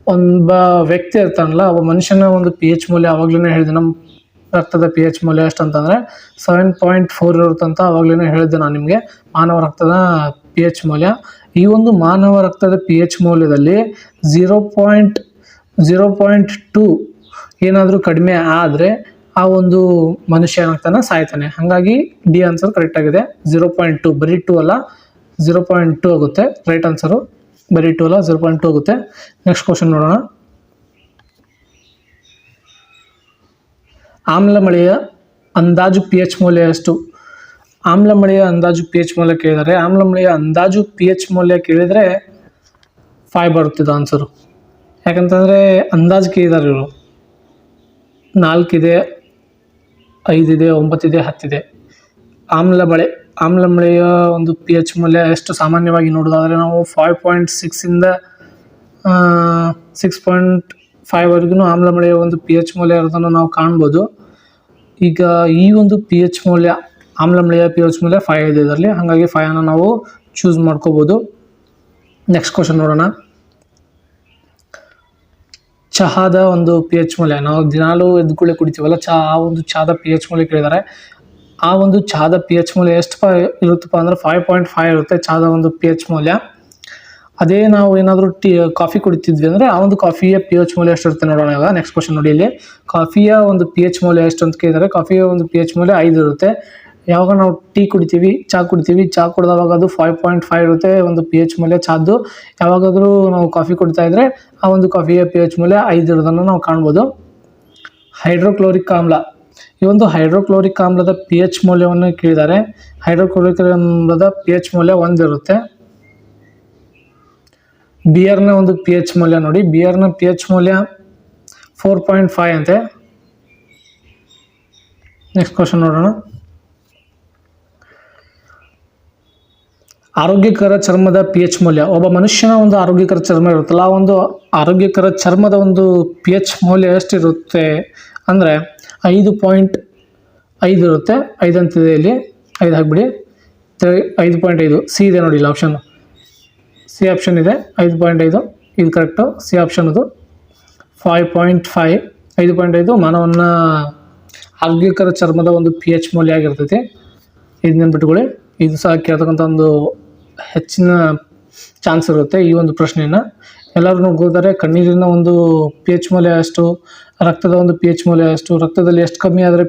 ಒಬ್ಬ ವ್ಯಕ್ತಿ ಇರ್ತಾನಲ್ಲ, ಒಬ್ಬ ಮನುಷ್ಯನ ಒಂದು ಪಿ ಎಚ್ ಮೌಲ್ಯ ಅವಾಗ್ಲೇ ಹೇಳಿದೆ. ನಮ್ಮ ರಕ್ತದ ಪಿ ಎಚ್ ಮೌಲ್ಯ ಎಷ್ಟು ಅಂತಂದರೆ ಸೆವೆನ್ ಪಾಯಿಂಟ್ ಫೋರ್ ಇರುತ್ತಂತ ಅವಾಗ್ಲೇ ಹೇಳಿದ್ದೆ ನಾನು ನಿಮಗೆ. ಮಾನವ ರಕ್ತದ ಪಿ ಎಚ್ ಮೌಲ್ಯ. ಈ ಒಂದು ಮಾನವ ರಕ್ತದ ಪಿ ಎಚ್ ಮೌಲ್ಯದಲ್ಲಿ zero point zero point two ಏನಾದರೂ ಕಡಿಮೆ ಆದರೆ ಆ ಒಂದು ಮನುಷ್ಯ ಏನಾಗ್ತಾನೆ ಸಾಯ್ತಾನೆ. ಹಾಗಾಗಿ ಡಿ ಆನ್ಸರ್ ಕರೆಕ್ಟ್ ಆಗಿದೆ. ಝೀರೋ ಪಾಯಿಂಟ್ ಟು ಬರೀ ಟು ಅಲ್ಲ ಝೀರೋ ಪಾಯಿಂಟ್ ಟು ಆಗುತ್ತೆ. ರೈಟ್ ಆನ್ಸರು ಬರೀ ಟು ಅಲ್ಲ ಝೀರೋ ಪಾಯಿಂಟ್ ಟು ಆಗುತ್ತೆ. ನೆಕ್ಸ್ಟ್ ಕ್ವಶನ್ ನೋಡೋಣ. ಆಮ್ಲ ಮಳೆಯ ಅಂದಾಜು ಪಿ ಎಚ್ ಮೌಲ್ಯ ಎಷ್ಟು? ಆಮ್ಲ ಮಳೆಯ ಅಂದಾಜು ಪಿ ಎಚ್ ಮೌಲ್ಯ ಕೇಳಿದರೆ, ಆಮ್ಲ ಮಳೆಯ ಅಂದಾಜು ಪಿ ಎಚ್ ಮೌಲ್ಯ ಕೇಳಿದರೆ ಫೈವ್ ಬರುತ್ತಿದ್ದು ಆನ್ಸರು ಯಾಕಂತಂದರೆ ಅಂದಾಜು ಕೇಳಿದ್ದಾರೆ ಇವರು. ನಾಲ್ಕಿದೆ ಐದಿದೆ, ಒಂಬತ್ತಿದೆ, ಹತ್ತಿದೆ. ಆಮ್ಲ ಬಳೆ ಆಮ್ಲ ಮಳೆಯ ಒಂದು ಪಿ ಎಚ್ ಮೌಲ್ಯ ಎಷ್ಟು ಸಾಮಾನ್ಯವಾಗಿ ನೋಡೋದಾದರೆ ನಾವು ಫೈವ್ ಪಾಯಿಂಟ್ ಸಿಕ್ಸಿಂದ ಸಿಕ್ಸ್ ಪಾಯಿಂಟ್ ಫೈವ್ವರೆಗೂ ಆಮ್ಲ ಮಳೆಯ ಒಂದು ಪಿ ಎಚ್ ಮೌಲ್ಯ ಇರೋದನ್ನು ನಾವು ಕಾಣ್ಬೋದು. ಈಗ ಈ ಒಂದು ಪಿ ಎಚ್ ಮೌಲ್ಯ ಆಮ್ಲ ಮಳೆಯ ಪಿ ಎಚ್ ಮೌಲ್ಯ ಫೈವ್ ಇದೆ ಇದರಲ್ಲಿ. ಹಾಗಾಗಿ ಫೈವನ್ನು ನಾವು ಚೂಸ್ ಮಾಡ್ಕೋಬೋದು. ನೆಕ್ಸ್ಟ್ ಕ್ವಶನ್ ನೋಡೋಣ. ಚಹಾದ ಒಂದು ಪಿ ಎಚ್ ಮೌಲ್ಯ. ನಾವು ದಿನಾಲೂ ಎದ್ದುಕೊಳ್ಳೆ ಕುಡಿತೀವಲ್ಲ ಚಹಾ ಆ ಒಂದು ಚಹಾದ ಪಿ ಎಚ್ ಮೌಲ್ಯ ಕೇಳಿದ್ದಾರೆ ಆ ಒಂದು ಚಹಾದ ಪಿ ಎಚ್ ಮೌಲ್ಯ ಎಷ್ಟು ಪ, ಇರುತ್ತಪ್ಪ ಅಂದರೆ ಫೈವ್ ಪಾಯಿಂಟ್ ಫೈವ್ ಇರುತ್ತೆ ಚಹಾದ ಒಂದು ಪಿ ಎಚ್ ಮೌಲ್ಯ. ಅದೇ ನಾವು ಏನಾದರೂ ಟೀ, ಕಾಫಿ ಕುಡಿತಿದ್ವಿ ಅಂದರೆ ಆ ಒಂದು ಕಾಫಿಯ ಪಿ ಎಚ್ ಮೌಲ್ಯ ಎಷ್ಟು ಇರುತ್ತೆ ನೋಡೋಣ ಇವಾಗ ನೆಕ್ಸ್ಟ್ ಕ್ವಶನ್ ನೋಡಿ ಇಲ್ಲಿ. ಕಾಫಿಯ ಒಂದು ಪಿ ಎಚ್ ಮೌಲ್ಯ ಎಷ್ಟು ಅಂತ ಕೇಳಿದರೆ. ಕಾಫಿಯ ಒಂದು ಪಿ ಎಚ್ ಮೌಲ್ಯ ಐದು ಇರುತ್ತೆ. ಯಾವಾಗ ನಾವು ಟೀ ಕುಡಿತೀವಿ, ಚಾ ಕುಡಿತೀವಿ, ಚಾ ಕುಡಿದವಾಗ ಅದು ಫೈವ್ ಪಾಯಿಂಟ್ ಫೈವ್ ಇರುತ್ತೆ, ಒಂದು ಪಿ ಎಚ್ ಮೌಲ್ಯ ಚಾದ್ದು. ಯಾವಾಗಾದರೂ ನಾವು ಕಾಫಿ ಕುಡಿತಾ ಇದ್ದರೆ ಆ ಒಂದು ಕಾಫಿಯ ಪಿ ಎಚ್ ಮೌಲ್ಯ ಐದು ಇರೋದನ್ನು ನಾವು ಕಾಣ್ಬೋದು. ಹೈಡ್ರೋಕ್ಲೋರಿಕ್ ಆಮ್ಲ. ಈ ಒಂದು ಹೈಡ್ರೋಕ್ಲೋರಿಕ್ ಆಮ್ಲದ ಪಿ ಎಚ್ ಮೌಲ್ಯವನ್ನು ಕೇಳಿದ್ದಾರೆ. ಹೈಡ್ರೋಕ್ಲೋರಿಕ್ ಆಮ್ಲದ ಪಿ ಎಚ್ ಮೌಲ್ಯ ಒಂದಿರುತ್ತೆ ಬಿಯರ್ನ ಒಂದು ಪಿ ಎಚ್ ಮೌಲ್ಯ ನೋಡಿ. ಬಿಯರ್ನ ಪಿ ಎಚ್ ಮೌಲ್ಯ ಫೋರ್ ಪಾಯಿಂಟ್ ಫೈವ್ ಅಂತೆ. ನೆಕ್ಸ್ಟ್ ಕ್ವಶನ್ ನೋಡೋಣ. ಆರೋಗ್ಯಕರ ಚರ್ಮದ ಪಿ ಎಚ್ ಮೌಲ್ಯ. ಒಬ್ಬ ಮನುಷ್ಯನ ಒಂದು ಆರೋಗ್ಯಕರ ಚರ್ಮ ಇರುತ್ತಲ್ಲ, ಆ ಒಂದು ಆರೋಗ್ಯಕರ ಚರ್ಮದ ಒಂದು ಪಿ ಎಚ್ ಮೌಲ್ಯ ಎಷ್ಟಿರುತ್ತೆ ಅಂದರೆ ಐದು ಪಾಯಿಂಟ್ ಐದು ಇರುತ್ತೆ. ಐದು ಅಂತಿದೆ ಇಲ್ಲಿ. ಐದು ಹಾಕ್ಬಿಡಿ. ಐದು ಪಾಯಿಂಟ್ ಐದು. ಸಿ ಇದೆ ನೋಡಿ ಇಲ್ಲಿ ಆಪ್ಷನ್ ಸಿ ಆಪ್ಷನ್ ಇದೆ. ಐದು ಪಾಯಿಂಟ್ ಐದು. ಇದು ಕರೆಕ್ಟು ಸಿ ಆಪ್ಷನ್ ಅದು ಫೈವ್ ಪಾಯಿಂಟ್ ಫೈವ್ ಐದು ಪಾಯಿಂಟ್ ಐದು ಮಾನವನ ಆರೋಗ್ಯಕರ ಚರ್ಮದ ಒಂದು ಪಿ ಎಚ್ ಮೌಲ್ಯ ಆಗಿರ್ತೈತಿ. ಇದು ನೆನ್ಪಿಟ್ಕೊಳ್ಳಿ ಇದು ಸಹ ಕೇಳ್ತಕ್ಕಂಥ ಒಂದು ಹೆಚ್ಚಿನ ಚಾನ್ಸ್ ಇರುತ್ತೆ ಈ ಒಂದು ಪ್ರಶ್ನೆಯನ್ನು ಎಲ್ಲರೂ ನೋಡ್ಕೋತಾರೆ ಕಣ್ಣೀರಿನ ಒಂದು ಪಿ ಎಚ್ ಮೌಲ್ಯ ಎಷ್ಟು, ರಕ್ತದ ಒಂದು ಪಿ ಎಚ್ ಮೌಲ್ಯ ಎಷ್ಟು, ರಕ್ತದಲ್ಲಿ ಎಷ್ಟು ಕಮ್ಮಿ ಆದರೆ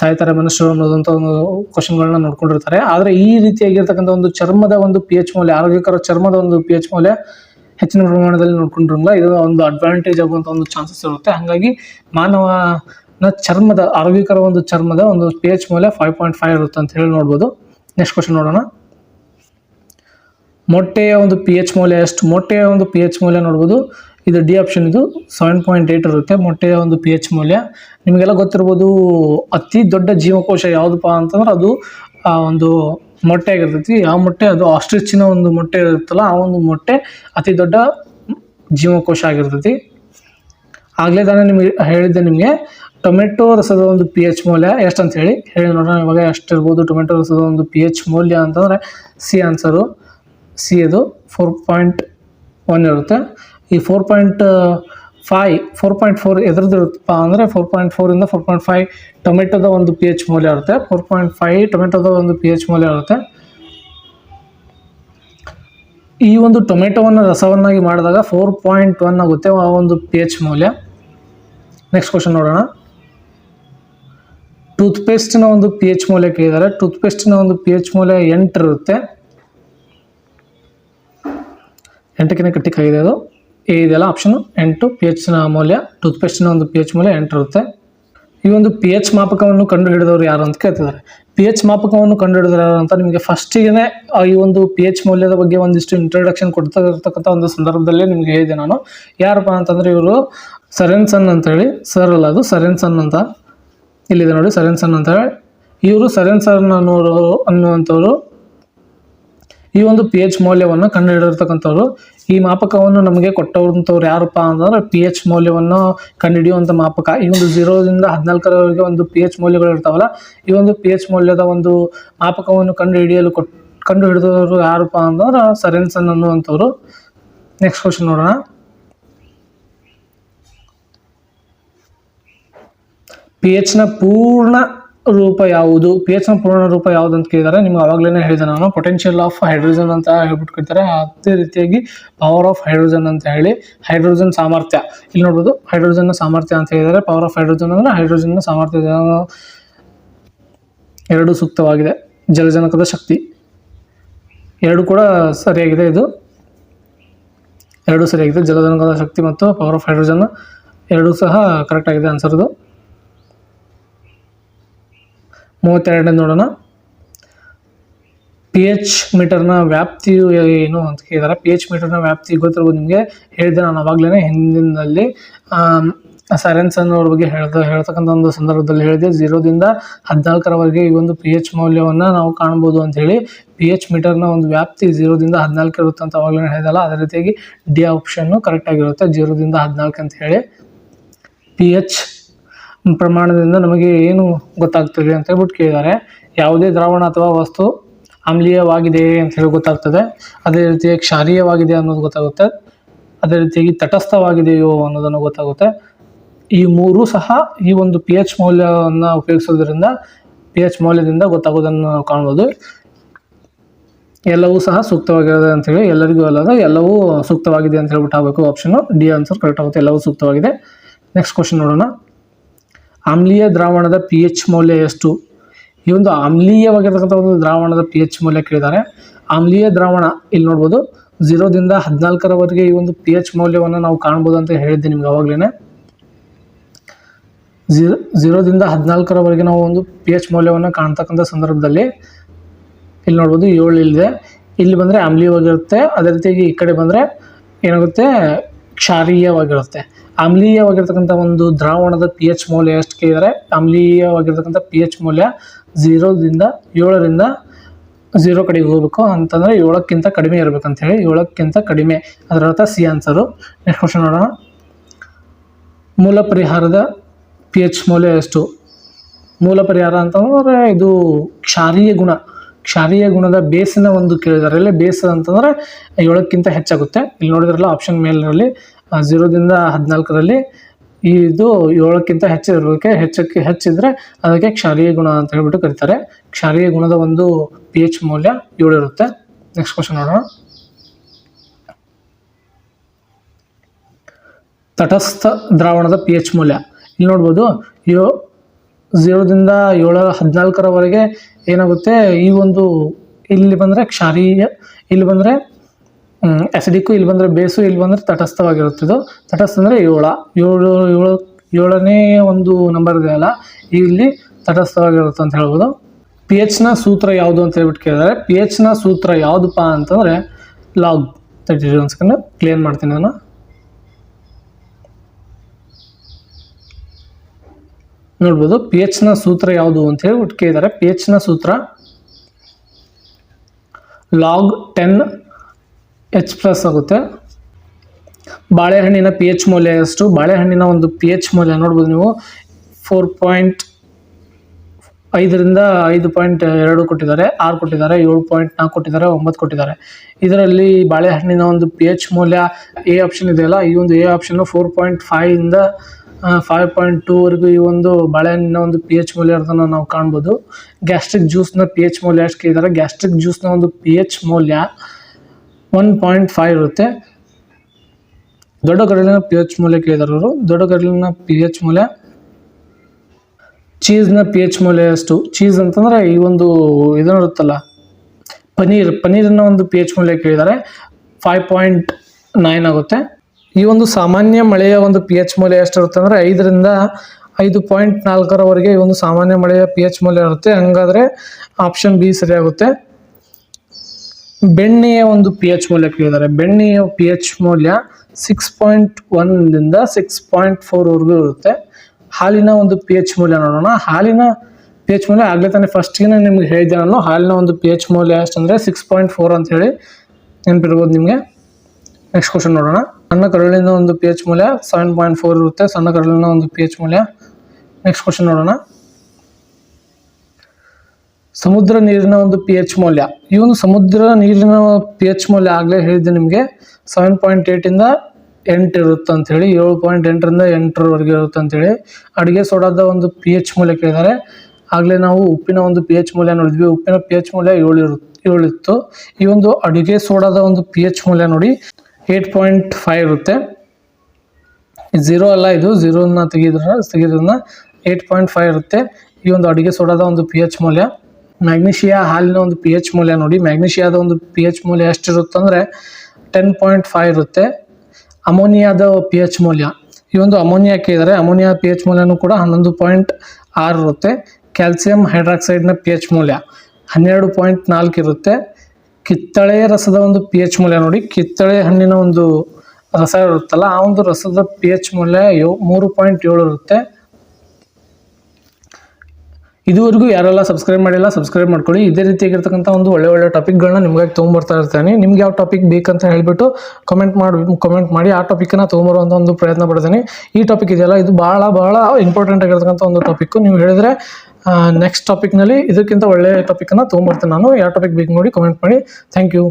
ಸಾಯ್ತಾರೆ ಮನುಷ್ಯರು ಅನ್ನೋದಂಥ ಒಂದು ಕ್ವಶನ್ಗಳನ್ನ ನೋಡ್ಕೊಂಡಿರ್ತಾರೆ. ಆದರೆ ಈ ರೀತಿಯಾಗಿರ್ತಕ್ಕಂಥ ಒಂದು ಚರ್ಮದ ಒಂದು ಪಿ ಎಚ್ ಮೌಲ್ಯ, ಆರೋಗ್ಯಕರ ಚರ್ಮದ ಒಂದು ಪಿ ಎಚ್ ಮೌಲ್ಯ ಹೆಚ್ಚಿನ ಪ್ರಮಾಣದಲ್ಲಿ ನೋಡ್ಕೊಂಡಿರಲ್ಲ ಇದು ಒಂದು ಅಡ್ವಾಂಟೇಜ್ ಆಗುವಂಥ ಒಂದು ಚಾನ್ಸಸ್ ಇರುತ್ತೆ. ಹಾಗಾಗಿ ಮಾನವನ ಚರ್ಮದ, ಆರೋಗ್ಯಕರ ಒಂದು ಚರ್ಮದ ಒಂದು ಪಿ ಎಚ್ ಮೌಲ್ಯ ಫೈವ್ ಪಾಯಿಂಟ್ ಫೈವ್ ಇರುತ್ತೆ ಅಂತ ಹೇಳಿ ನೋಡ್ಬೋದು. ನೆಕ್ಸ್ಟ್ ಕ್ವಶನ್ ನೋಡೋಣ. ಮೊಟ್ಟೆಯ ಒಂದು ಪಿ ಎಚ್ ಮೌಲ್ಯ ಎಷ್ಟು? ಮೊಟ್ಟೆಯ ಒಂದು ಪಿ ಎಚ್ ಮೌಲ್ಯ ನೋಡ್ಬೋದು. ಇದು ಡಿ ಆಪ್ಷನ್ ಇದು. ಸೆವೆನ್ ಪಾಯಿಂಟ್ ಏಯ್ಟ್ ಇರುತ್ತೆ. ಮೊಟ್ಟೆಯ ಒಂದು ಪಿ ಎಚ್ ಮೌಲ್ಯ. ನಿಮಗೆಲ್ಲ ಗೊತ್ತಿರ್ಬೋದು, ಅತಿ ದೊಡ್ಡ ಜೀವಕೋಶ ಯಾವುದಪ್ಪ ಅಂತಂದ್ರೆ ಅದು, ಆ ಒಂದು ಮೊಟ್ಟೆ ಆಗಿರ್ತೈತಿ. ಆ ಮೊಟ್ಟೆ ಅದು ಆಸ್ಟ್ರಿಚಿನ ಒಂದು ಮೊಟ್ಟೆ ಇರುತ್ತಲ್ಲ, ಆ ಒಂದು ಮೊಟ್ಟೆ ಅತಿ ದೊಡ್ಡ ಜೀವಕೋಶ ಆಗಿರ್ತೈತಿ. ಆಗಲೇ ತಾನೇ ನಿಮಗೆ ಹೇಳಿದ್ದೆ ನಿಮಗೆ, ಟೊಮೆಟೊ ರಸದ ಒಂದು ಪಿ ಎಚ್ ಮೌಲ್ಯ ಎಷ್ಟು ಅಂತ ಹೇಳಿ. ಹೇಳಿ ನೋಡೋಣ, ಇವಾಗ ಎಷ್ಟಿರ್ಬೋದು ಟೊಮೆಟೊ ರಸದ ಒಂದು ಪಿ ಎಚ್ ಮೌಲ್ಯ ಅಂತಂದರೆ ಸಿ ಆನ್ಸರು ಸಿ ಅದು ಫೋರ್ ಪಾಯಿಂಟ್ ಒನ್ ಇರುತ್ತೆ. ಈ four point five four point four ಎದ್ರದ್ದು ಇರುತ್ತಪ್ಪ ಅಂದರೆ ಫೋರ್ ಪಾಯಿಂಟ್ ಫೋರಿಂದ ಫೋರ್ ಪಾಯಿಂಟ್ ಫೈವ್ ಟೊಮೆಟೊದ ಒಂದು ಪಿ ಎಚ್ ಮೌಲ್ಯ ಇರುತ್ತೆ. ಫೋರ್ ಪಾಯಿಂಟ್ ಫೈ ಟೊಮೆಟೊದ ಒಂದು ಪಿ ಎಚ್ ಮೌಲ್ಯ ಇರುತ್ತೆ. ಈ ಒಂದು ಟೊಮೆಟೊವನ್ನು ರಸವನ್ನಾಗಿ ಮಾಡಿದಾಗ ಫೋರ್ ಪಾಯಿಂಟ್ ಒನ್ ಆಗುತ್ತೆ ಆ ಒಂದು ಪಿ ಎಚ್ ಮೌಲ್ಯ. ನೆಕ್ಸ್ಟ್ ಕ್ವಶನ್ ನೋಡೋಣ. ಟೂತ್ಪೇಸ್ಟಿನ ಒಂದು ಪಿ ಎಚ್ ಮೌಲ್ಯ ಕೇಳಿದ್ದಾರೆ ಟೂತ್ಪೇಸ್ಟಿನ ಒಂದು ಪಿ ಎಚ್ ಮೌಲ್ಯ ಎಂಟಿರುತ್ತೆ ಎಂಟಕ್ಕಿಂತ ಕಟ್ಟಿಕ್ಕಾಗಿದೆ ಅದು. ಏ ಇದೆಲ್ಲ ಆಪ್ಷನ್ ಎಂಟು ಪಿ ಎಚ್ನ ಮೌಲ್ಯ ಟೂತ್ಪೇಸ್ಟ್ನ ಒಂದು ಪಿ ಎಚ್ ಮೌಲ್ಯ ಎಂಟಿರುತ್ತೆ ಈ ಒಂದು ಪಿ ಎಚ್ ಮಾಪಕವನ್ನು ಕಂಡು ಹಿಡಿದವರು ಯಾರು ಅಂತ ಕೇಳ್ತಿದ್ದಾರೆ. ಪಿ ಎಚ್ ಮಾಪಕವನ್ನು ಕಂಡು ಹಿಡಿದವರು ಯಾರು ಅಂತ ನಿಮಗೆ ಫಸ್ಟಿಗೆ ಈ ಒಂದು ಪಿ ಎಚ್ ಮೌಲ್ಯದ ಬಗ್ಗೆ ಒಂದಿಷ್ಟು ಇಂಟ್ರೊಡಕ್ಷನ್ ಕೊಡ್ತಾ ಇರ್ತಕ್ಕಂಥ ಒಂದು ಸಂದರ್ಭದಲ್ಲೇ ನಿಮಗೆ ಹೇಳಿದೆ ನಾನು. ಯಾರಪ್ಪ ಅಂತಂದರೆ ಇವರು ಸರೆನ್ಸನ್ ಅಂತೇಳಿ ಸರ್ ಅಲ್ಲ ಅದು, ಸರೆನ್ಸನ್ ಅಂತ. ಇಲ್ಲಿದೆ ನೋಡಿ, ಸರೆನ್ಸನ್ ಅಂತ ಹೇಳಿ. ಇವರು ಸರೆನ್ಸನ್ ಅನ್ನೋರು ಅನ್ನುವಂಥವ್ರು ಈ ಒಂದು ಪಿ ಎಚ್ ಮೌಲ್ಯವನ್ನು ಕಂಡುಹಿಡಿದಿರ್ತಕ್ಕಂಥವ್ರು, ಈ ಮಾಪಕವನ್ನು ನಮಗೆ ಕೊಟ್ಟವಂಥವ್ರು ಯಾರಪ್ಪ ಅಂತಂದ್ರೆ ಪಿ ಎಚ್ ಮೌಲ್ಯವನ್ನು ಕಂಡುಹಿಡಿಯುವಂಥ ಮಾಪಕ. ಈ ಒಂದು ಝೀರೋದಿಂದ ಹದಿನಾಲ್ಕರವರೆಗೆ ಒಂದು ಪಿ ಎಚ್ ಮೌಲ್ಯಗಳು ಇರ್ತಾವಲ್ಲ, ಈ ಒಂದು ಪಿ ಮೌಲ್ಯದ ಒಂದು ಮಾಪಕವನ್ನು ಕಂಡುಹಿಡಿಯಲು ಕೊಟ್ ಕಂಡು ಹಿಡಿದವರು ಯಾರಪ್ಪ ಅಂತಂದ್ರೆ ಸರೆನ್ಸನ್ ಅನ್ನುವಂಥವ್ರು. ನೆಕ್ಸ್ಟ್ ಕ್ವಶನ್ ನೋಡೋಣ. ಪಿ ಎಚ್ನ ಪೂರ್ಣ ರೂಪ ಯಾವುದು? ಪಿ ಎಚ್ನ ಪೂರ್ಣ ರೂಪ ಯಾವುದು ಅಂತ ಕೇಳಿದರೆ. ನಿಮ್ಗೆ ಅವಾಗಲೇ ಹೇಳಿದೆ ನಾನು. ಪೊಟೆನ್ಷಿಯಲ್ ಆಫ್ ಹೈಡ್ರೋಜನ್ ಅಂತ ಹೇಳ್ಬಿಟ್ಟು ಕೇಳ್ತಾರೆ ಅದೇ ರೀತಿಯಾಗಿ ಪವರ್ ಆಫ್ ಹೈಡ್ರೋಜನ್ ಅಂತ ಹೇಳಿ ಹೈಡ್ರೋಜನ್ ಸಾಮರ್ಥ್ಯ. ಇಲ್ಲಿ ನೋಡ್ಬೋದು ಹೈಡ್ರೋಜನ್ ಸಾಮರ್ಥ್ಯ ಅಂತ ಹೇಳಿದರೆ. ಪವರ್ ಆಫ್ ಹೈಡ್ರೋಜನ್ ಅಂದರೆ ಹೈಡ್ರೋಜನ್ನ ಸಾಮರ್ಥ್ಯ. ಎರಡು ಸೂಕ್ತವಾಗಿದೆ. ಜಲಜನಕದ ಶಕ್ತಿ. ಎರಡು ಕೂಡ ಸರಿಯಾಗಿದೆ ಇದು. ಎರಡು ಸರಿಯಾಗಿದೆ. ಜಲಜನಕದ ಶಕ್ತಿ ಮತ್ತು ಪವರ್ ಆಫ್ ಹೈಡ್ರೋಜನ್ ಎರಡೂ ಸಹ ಕರೆಕ್ಟ್ ಆಗಿದೆ ಆನ್ಸರ್ ಇದು ಮೂವತ್ತೆರಡನೇ ನೋಡೋಣ. ಪಿ ಎಚ್ ಮೀಟರ್ನ ವ್ಯಾಪ್ತಿಯು ಏನು ಅಂತ ಕೇಳಿದ್ದಾರೆ ಪಿ ಎಚ್ ಮೀಟರ್ನ ವ್ಯಾಪ್ತಿ ಗೊತ್ತಿರ್ಬೋದು ನಿಮಗೆ ಹೇಳಿದೆ ನಾನು ಅವಾಗಲೇ ಹಿಂದಿನಲ್ಲಿ ಸೈಲೆನ್ಸನ್ ಅನ್ನೋರ ಬಗ್ಗೆ ಹೇಳ್ದ, ಹೇಳ್ತಕ್ಕಂಥ ಒಂದು ಸಂದರ್ಭದಲ್ಲಿ ಹೇಳಿದೆ. ಝೀರೋದಿಂದ ಹದಿನಾಲ್ಕರವರೆಗೆ ಈ ಒಂದು ಪಿ ಎಚ್ ಮೌಲ್ಯವನ್ನು ನಾವು ಕಾಣ್ಬೋದು ಅಂತ ಹೇಳಿ ಪಿ ಎಚ್ ಮೀಟರ್ನ ಒಂದು ವ್ಯಾಪ್ತಿ ಝೀರೋದಿಂದ ಹದಿನಾಲ್ಕು ಇರುತ್ತೆ ಅಂತ ಅವಾಗಲೇ ಹೇಳಿದಲ್ಲ, ಅದೇ ರೀತಿಯಾಗಿ ಡಿ ಆಪ್ಷನ್ನು ಕರೆಕ್ಟಾಗಿರುತ್ತೆ ಜೀರೋದಿಂದ ಹದಿನಾಲ್ಕು ಅಂತ ಹೇಳಿ ಪಿ ಎಚ್ ಪ್ರಮಾಣದಿಂದ ನಮಗೆ ಏನು ಗೊತ್ತಾಗ್ತದೆ ಅಂತ ಹೇಳ್ಬಿಟ್ಟು ಕೇಳಿದ್ದಾರೆ. ಯಾವುದೇ ದ್ರಾವಣ ಅಥವಾ ವಸ್ತು ಆಮ್ಲೀಯವಾಗಿದೆ ಅಂತ ಹೇಳಿ ಗೊತ್ತಾಗ್ತದೆ. ಅದೇ ರೀತಿಯಾಗಿ ಕ್ಷಾರೀಯವಾಗಿದೆ ಅನ್ನೋದು ಗೊತ್ತಾಗುತ್ತೆ. ಅದೇ ರೀತಿಯಾಗಿ ತಟಸ್ಥವಾಗಿದೆಯೋ ಅನ್ನೋದನ್ನು ಗೊತ್ತಾಗುತ್ತೆ. ಈ ಮೂರು ಸಹ ಈ ಒಂದು ಪಿ ಎಚ್ ಮೌಲ್ಯವನ್ನು ಉಪಯೋಗಿಸೋದ್ರಿಂದ ಪಿ ಎಚ್ ಮೌಲ್ಯದಿಂದ ಗೊತ್ತಾಗೋದನ್ನು ನಾವು ಕಾಣ್ಬೋದು. ಎಲ್ಲವೂ ಸಹ ಸೂಕ್ತವಾಗಿದೆ ಅಂತೇಳಿ ಎಲ್ಲರಿಗೂ ಅಲ್ಲದ ಎಲ್ಲವೂ ಸೂಕ್ತವಾಗಿದೆ ಅಂತ ಹೇಳ್ಬಿಟ್ಟು ಆಗಬೇಕು ಆಪ್ಷನ್ ಡಿ ಆನ್ಸರ್ ಕರೆಕ್ಟ್ ಆಗುತ್ತೆ. ಎಲ್ಲವೂ ಸೂಕ್ತವಾಗಿದೆ. ನೆಕ್ಸ್ಟ್ ಕ್ವಶನ್ ನೋಡೋಣ. ಆಮ್ಲೀಯ ದ್ರಾವಣದ ಪಿ ಎಚ್ ಮೌಲ್ಯ ಎಷ್ಟು? ಈ ಒಂದು ಆಮ್ಲೀಯವಾಗಿರ್ತಕ್ಕಂಥ ಒಂದು ದ್ರಾವಣದ ಪಿ ಎಚ್ ಮೌಲ್ಯ ಕೇಳಿದ್ದಾರೆ. ಆಮ್ಲೀಯ ದ್ರಾವಣ ಇಲ್ಲಿ ನೋಡ್ಬೋದು ಝೀರೋದಿಂದ ಹದಿನಾಲ್ಕರವರೆಗೆ ಈ ಒಂದು ಪಿ ಎಚ್ ಮೌಲ್ಯವನ್ನು ನಾವು ಕಾಣ್ಬೋದು ಅಂತ ಹೇಳಿದ್ದೆ ನಿಮ್ಗೆ ಅವಾಗಲೇ ಝೀರೋ ಝೀರೋದಿಂದ ಹದಿನಾಲ್ಕರವರೆಗೆ ನಾವು ಒಂದು ಪಿ ಎಚ್ ಮೌಲ್ಯವನ್ನು ಕಾಣ್ತಕ್ಕಂಥ ಸಂದರ್ಭದಲ್ಲಿ ಇಲ್ಲಿ ನೋಡ್ಬೋದು, ಏಳು ಇಲ್ಲಿದೆ. ಇಲ್ಲಿ ಬಂದರೆ ಆಮ್ಲೀಯವಾಗಿರುತ್ತೆ, ಅದೇ ರೀತಿಯಾಗಿ ಈ ಕಡೆ ಬಂದರೆ ಏನಾಗುತ್ತೆ? ಕ್ಷಾರೀಯವಾಗಿರುತ್ತೆ. ಆಮ್ಲೀಯವಾಗಿರ್ತಕ್ಕಂಥ ಒಂದು ದ್ರಾವಣದ ಪಿ ಎಚ್ ಮೌಲ್ಯ ಎಷ್ಟು ಕೇಳಿದರೆ ಆಮ್ಲೀಯವಾಗಿರ್ತಕ್ಕಂಥ ಪಿ ಎಚ್ ಮೌಲ್ಯ ಝೀರೋದಿಂದ ಏಳರಿಂದ ಝೀರೋ ಕಡೆಗೆ ಹೋಗ್ಬೇಕು. ಅಂತಂದರೆ ಏಳಕ್ಕಿಂತ ಕಡಿಮೆ ಇರಬೇಕಂತ ಹೇಳಿ, ಏಳಕ್ಕಿಂತ ಕಡಿಮೆ. ಅದರ ಅರ್ಥ ಸಿ ಆನ್ಸರು ನೆಕ್ಸ್ಟ್ ಕ್ವಶನ್ ನೋಡೋಣ. ಮೂಲ ಪರಿಹಾರದ ಪಿ ಎಚ್ ಮೌಲ್ಯ ಎಷ್ಟು? ಮೂಲ ಪರಿಹಾರ ಅಂತಂದ್ರೆ ಇದು ಕ್ಷಾರೀಯ ಗುಣ. ಕ್ಷಾರೀಯ ಗುಣದ ಬೇಸಿನ ಒಂದು ಕೇಳಿದಾರೆ ಇಲ್ಲಿ ಬೇಸ್ ಅಂತಂದ್ರೆ ಏಳಕ್ಕಿಂತ ಹೆಚ್ಚಾಗುತ್ತೆ. ಇಲ್ಲಿ ನೋಡಿದ್ರಲ್ಲ ಆಪ್ಷನ್ ಮೇಲಿನಲ್ಲಿ ಝೀರೋದಿಂದ ಹದಿನಾಲ್ಕರಲ್ಲಿ ಇದು ಏಳಕ್ಕಿಂತ ಹೆಚ್ಚಿರೋದಕ್ಕೆ ಹೆಚ್ಚಕ್ಕೆ ಹೆಚ್ಚಿದ್ರೆ ಅದಕ್ಕೆ ಕ್ಷಾರೀಯ ಗುಣ ಅಂತ ಹೇಳ್ಬಿಟ್ಟು ಕರೀತಾರೆ. ಕ್ಷಾರೀಯ ಗುಣದ ಒಂದು ಪಿ ಎಚ್ ಮೌಲ್ಯ ಏಳು ಇರುತ್ತೆ. ನೆಕ್ಸ್ಟ್ ಕ್ವಶನ್ ನೋಡೋಣ. ತಟಸ್ಥ ದ್ರಾವಣದ ಪಿ ಎಚ್ ಮೌಲ್ಯ. ಇಲ್ಲಿ ನೋಡ್ಬೋದು, ಯೋ ಝೀರೋದಿಂದ ಏಳು, ಹದಿನಾಲ್ಕರವರೆಗೆ ಏನಾಗುತ್ತೆ? ಈ ಒಂದು ಇಲ್ಲಿ ಬಂದರೆ ಕ್ಷಾರೀಯ, ಇಲ್ಲಿ ಬಂದರೆ ಆ್ಯಸಿಡಿಕ್ಕು ಇಲ್ಲಿ ಬಂದರೆ ಬೇಸು ಇಲ್ಲಿ ಬಂದರೆ ತಟಸ್ಥವಾಗಿರುತ್ತಿದ್ದು ತಟಸ್ಥ ಅಂದರೆ ಏಳ, ಏಳು ಏಳು, ಏಳನೇ ಒಂದು ನಂಬರ್ ಇದೆ ಅಲ್ಲ, ಇಲ್ಲಿ ತಟಸ್ಥವಾಗಿರುತ್ತೆ ಅಂತ ಹೇಳ್ಬೋದು. ಪಿ ಎಚ್ನ ಸೂತ್ರ ಯಾವುದು ಅಂತ ಹೇಳ್ಬಿಟ್ಟು ಕೇಳಿದರೆ ಪಿ ಎಚ್ನ ಸೂತ್ರ ಯಾವುದಪ್ಪ ಅಂತಂದರೆ ಲಾಗ್ ತರ್ಟಿ ಒಂದು ಸೆಕೆಂಡ್ ಕ್ಲಿಯರ್ ಮಾಡ್ತೀನಿ ನಾನು. ನೋಡ್ಬೋದು ಪಿ ಎಚ್ನ ಸೂತ್ರ ಯಾವುದು ಅಂತ ಹೇಳ್ಬಿಟ್ಟು ಕೇಳಿದ್ದಾರೆ ಪಿ ಎಚ್ನ ಸೂತ್ರ ಲಾಗ್ ಟೆನ್ ಎಚ್ ಪ್ಲಸ್ ಆಗುತ್ತೆ. ಬಾಳೆಹಣ್ಣಿನ ಪಿ ಎಚ್ ಮೌಲ್ಯ ಎಷ್ಟು? ಬಾಳೆಹಣ್ಣಿನ ಒಂದು ಪಿ ಎಚ್ ಮೌಲ್ಯ ನೋಡ್ಬೋದು ನೀವು. ಫೋರ್ ಪಾಯಿಂಟ್ ಐದರಿಂದ ಐದು ಪಾಯಿಂಟ್ ಎರಡು ಕೊಟ್ಟಿದ್ದಾರೆ, ಆರು ಕೊಟ್ಟಿದ್ದಾರೆ, ಏಳು ಪಾಯಿಂಟ್ ನಾಲ್ಕು ಕೊಟ್ಟಿದ್ದಾರೆ, ಒಂಬತ್ತು ಕೊಟ್ಟಿದ್ದಾರೆ. ಇದರಲ್ಲಿ ಬಾಳೆಹಣ್ಣಿನ ಒಂದು ಪಿ ಎಚ್ ಮೌಲ್ಯ ಎ ಆಪ್ಷನ್ ಇದೆಯಲ್ಲ ಈ ಒಂದು ಎ ಆಪ್ಷನ್ ಫೋರ್ ಪಾಯಿಂಟ್ ಫೈವಿಂದ ಫೈವ್ ಪಾಯಿಂಟ್ ಟೂವರೆಗೂ ಈ ಒಂದು ಬಾಳೆಹಣ್ಣಿನ ಒಂದು ಪಿ ಎಚ್ ಮೌಲ್ಯ ಇರೋದನ್ನು ನಾವು ಕಾಣ್ಬೋದು. ಗ್ಯಾಸ್ಟ್ರಿಕ್ ಜ್ಯೂಸ್ನ ಪಿ ಎಚ್ ಮೌಲ್ಯ ಎಷ್ಟು ಕೇಳಿದ್ದಾರೆ ಗ್ಯಾಸ್ಟ್ರಿಕ್ ಜ್ಯೂಸ್ನ ಒಂದು ಪಿ ಎಚ್ ಮೌಲ್ಯ ಒನ್ ಪಾಯಿಂಟ್ ಫೈವ್ ಇರುತ್ತೆ. ದೊಡ್ಡ ಕಡಲಿನ ಪಿ ಎಚ್ ಮೌಲ್ಯ ಕೇಳಿದಾರವರು. ದೊಡ್ಡ ಕಡಲಿನ ಪಿ ಎಚ್ ಮೌಲ್ಯ ಚೀಸ್ನ ಪಿ ಎಚ್ ಮೌಲ್ಯ ಎಷ್ಟು? ಚೀಸ್ ಅಂತಂದರೆ ಈ ಒಂದು ಇದನ್ನಿರುತ್ತಲ್ಲ ಪನೀರ್ ಪನೀರಿನ ಒಂದು ಪಿ ಎಚ್ ಮೌಲ್ಯ ಕೇಳಿದ್ದಾರೆ ಫೈವ್ ಪಾಯಿಂಟ್ ನೈನ್ ಆಗುತ್ತೆ. ಈ ಒಂದು ಸಾಮಾನ್ಯ ಮಳೆಯ ಒಂದು ಪಿ ಎಚ್ ಮೌಲ್ಯ ಎಷ್ಟಿರುತ್ತೆ ಅಂದರೆ ಐದರಿಂದ ಐದು ಪಾಯಿಂಟ್ ನಾಲ್ಕರವರೆಗೆ ಈ ಒಂದು ಸಾಮಾನ್ಯ ಮಳೆಯ ಪಿ ಎಚ್ ಮೌಲ್ಯ ಇರುತ್ತೆ. ಹಂಗಾದರೆ ಆಪ್ಷನ್ ಬಿ ಸರಿಯಾಗುತ್ತೆ. ಬೆಣ್ಣೆಯ ಒಂದು ಪಿ ಎಚ್ ಮೌಲ್ಯ ಕೇಳಿದ್ದಾರೆ. ಬೆಣ್ಣೆಯ ಪಿ ಎಚ್ ಮೌಲ್ಯ ಸಿಕ್ಸ್ ಪಾಯಿಂಟ್ ಒನ್ನಿಂದ ಸಿಕ್ಸ್ ಪಾಯಿಂಟ್ ಫೋರ್ವರೆಗೂ ಇರುತ್ತೆ. ಹಾಲಿನ ಒಂದು ಪಿ ಎಚ್ ಮೌಲ್ಯ ನೋಡೋಣ. ಹಾಲಿನ ಪಿ ಎಚ್ ಮೌಲ್ಯ ಆಗಲೇ ತಾನೇ ಫಸ್ಟಿಗೆ ನಿಮ್ಗೆ ಹೇಳಿದ್ದೆ ನಾನು. ಹಾಲಿನ ಒಂದು ಪಿ ಎಚ್ ಮೌಲ್ಯ ಎಷ್ಟಂದರೆ ಸಿಕ್ಸ್ ಪಾಯಿಂಟ್ ಫೋರ್ ಅಂತ ಹೇಳಿ ನೆನಪಿರ್ಬೋದು ನಿಮಗೆ. ನೆಕ್ಸ್ಟ್ ಕ್ವಶನ್ ನೋಡೋಣ. ಸಣ್ಣ ಕರುಳಿನ ಒಂದು ಪಿ ಎಚ್ ಮೌಲ್ಯ ಸೆವೆನ್ ಪಾಯಿಂಟ್ ಫೋರ್ ಇರುತ್ತೆ. ಸಣ್ಣ ಕರುಳಿನ ಒಂದು ಪಿ ಎಚ್ ಮೌಲ್ಯ. ನೆಕ್ಸ್ಟ್ ಕ್ವಶನ್ ನೋಡೋಣ. ಸಮುದ್ರ ನೀರಿನ ಒಂದು ಪಿ ಎಚ್ ಮೌಲ್ಯ. ಇವನು ಸಮುದ್ರ ನೀರಿನ ಪಿ ಎಚ್ ಮೌಲ್ಯ ಆಗಲೇ ಹೇಳಿದ್ದೆ ನಿಮಗೆ ಸೆವೆನ್ ಪಾಯಿಂಟ್ ಏಯ್ಟಿಂದ ಎಂಟು ಇರುತ್ತೆ ಅಂಥೇಳಿ ಏಳು ಪಾಯಿಂಟ್ ಎಂಟರಿಂದ ಎಂಟರವರೆಗೆ ಇರುತ್ತೆ ಅಂಥೇಳಿ ಅಡುಗೆ ಸೋಡಾದ ಒಂದು ಪಿ ಎಚ್ ಮೌಲ್ಯ ಕೇಳಿದ್ದಾರೆ. ಆಗಲೇ ನಾವು ಉಪ್ಪಿನ ಒಂದು ಪಿ ಎಚ್ ಮೌಲ್ಯ ನೋಡಿದ್ವಿ. ಉಪ್ಪಿನ ಪಿ ಎಚ್ ಮೌಲ್ಯ ಏಳು ಇರುತ್ತೆ ಏಳಿತ್ತು ಈ ಒಂದು ಅಡುಗೆ ಸೋಡಾದ ಒಂದು ಪಿ ಎಚ್ ಮೌಲ್ಯ ನೋಡಿ ಏಯ್ಟ್ ಪಾಯಿಂಟ್ ಫೈವ್ ಇರುತ್ತೆ. ಝೀರೋ ಅಲ್ಲ ಇದು ಝೀರೋನ ತೆಗೆದ್ರ ತೆಗೆದ್ರನ್ನ ಏಯ್ಟ್ ಪಾಯಿಂಟ್ ಫೈವ್ ಇರುತ್ತೆ. ಈ ಒಂದು ಅಡುಗೆ ಸೋಡಾದ ಒಂದು ಪಿ ಎಚ್ ಮೌಲ್ಯ. ಮ್ಯಾಗ್ನೀಷಿಯಾ ಹಾಲಿನ ಒಂದು ಪಿ ಎಚ್ ಮೌಲ್ಯ ನೋಡಿ. ಮ್ಯಾಗ್ನೀಷಿಯಾದ ಒಂದು ಪಿ ಎಚ್ ಮೌಲ್ಯ ಎಷ್ಟಿರುತ್ತೆ ಅಂದರೆ ಟೆನ್ ಪಾಯಿಂಟ್ ಫೈವ್ ಇರುತ್ತೆ. ಅಮೋನಿಯಾದ ಪಿ ಎಚ್ ಮೌಲ್ಯ. ಈ ಒಂದು ಅಮೋನಿಯಾಕ್ಕೆ ಇದ್ದರೆ. ಅಮೋನಿಯಾ ಪಿ ಎಚ್ ಮೌಲ್ಯನೂ ಕೂಡ ಹನ್ನೊಂದು ಪಾಯಿಂಟ್ ಆರು ಇರುತ್ತೆ. ಕ್ಯಾಲ್ಸಿಯಂ ಹೈಡ್ರಾಕ್ಸೈಡ್ನ ಪಿ ಎಚ್ ಮೌಲ್ಯ ಹನ್ನೆರಡು ಪಾಯಿಂಟ್ ನಾಲ್ಕು ಇರುತ್ತೆ. ಕಿತ್ತಳೆ ರಸದ ಒಂದು ಪಿ ಎಚ್ ಮೌಲ್ಯ ನೋಡಿ. ಕಿತ್ತಳೆ ಹಣ್ಣಿನ ಒಂದು ರಸ ಇರುತ್ತಲ್ಲ, ಆ ಒಂದು ರಸದ ಪಿ ಎಚ್ ಮೌಲ್ಯ ಯೋ ಮೂರು ಪಾಯಿಂಟ್ ಏಳು ಇರುತ್ತೆ. ಇದುವರೆಗೂ ಯಾರೆಲ್ಲ ಸಬ್ಸ್ಕ್ರೈಬ್ ಮಾಡಿಲ್ಲ ಸಬ್ಸ್ಕ್ರೈಬ್ ಮಾಡ್ಕೊಳ್ಳಿ. ಇದೇ ರೀತಿಯಾಗಿರ್ತಕ್ಕಂಥ ಒಂದು ಒಳ್ಳೆ ಒಳ್ಳೆ ಟಾಪಿಕ್ಗಳನ್ನ ನಿಮಗಾಗಿ ತೊಗೊಂಡ್ಬರ್ತಾ ಇರ್ತಾನೆ. ನಿಮ್ಗೆ ಯಾವ ಟಾಪಿಕ್ ಬೇಕಂತ ಹೇಳಿಬಿಟ್ಟು ಕಮೆಂಟ್ ಮಾಡಿ ಕಮೆಂಟ್ ಮಾಡಿ ಆ ಟಾಪಿಕ್ನ ತೊಗೊಂಬರುವಂಥ ಒಂದು ಪ್ರಯತ್ನ ಪಡ್ತೇನೆ. ಈ ಟಾಪಿಕ್ ಇದೆಯಲ್ಲ, ಇದು ಭಾಳ ಭಾಳ ಇಂಪಾರ್ಟೆಂಟ್ ಆಗಿರ್ತಕ್ಕಂಥ ಒಂದು ಟಾಪಿಕ್ಕು ನೀವು ಹೇಳಿದ್ರೆ ನೆಕ್ಸ್ಟ್ ಟಾಪಿಕ್ನಲ್ಲಿ ಇದಕ್ಕಿಂತ ಒಳ್ಳೆಯ ಟಾಪಿಕನ್ನು ತೊಗೊಂಬರ್ತೇನೆ ನಾನು. ಯಾವ ಟಾಪಿಕ್ ಬೇಕು ನೋಡಿ ಕಮೆಂಟ್ ಮಾಡಿ. Thank you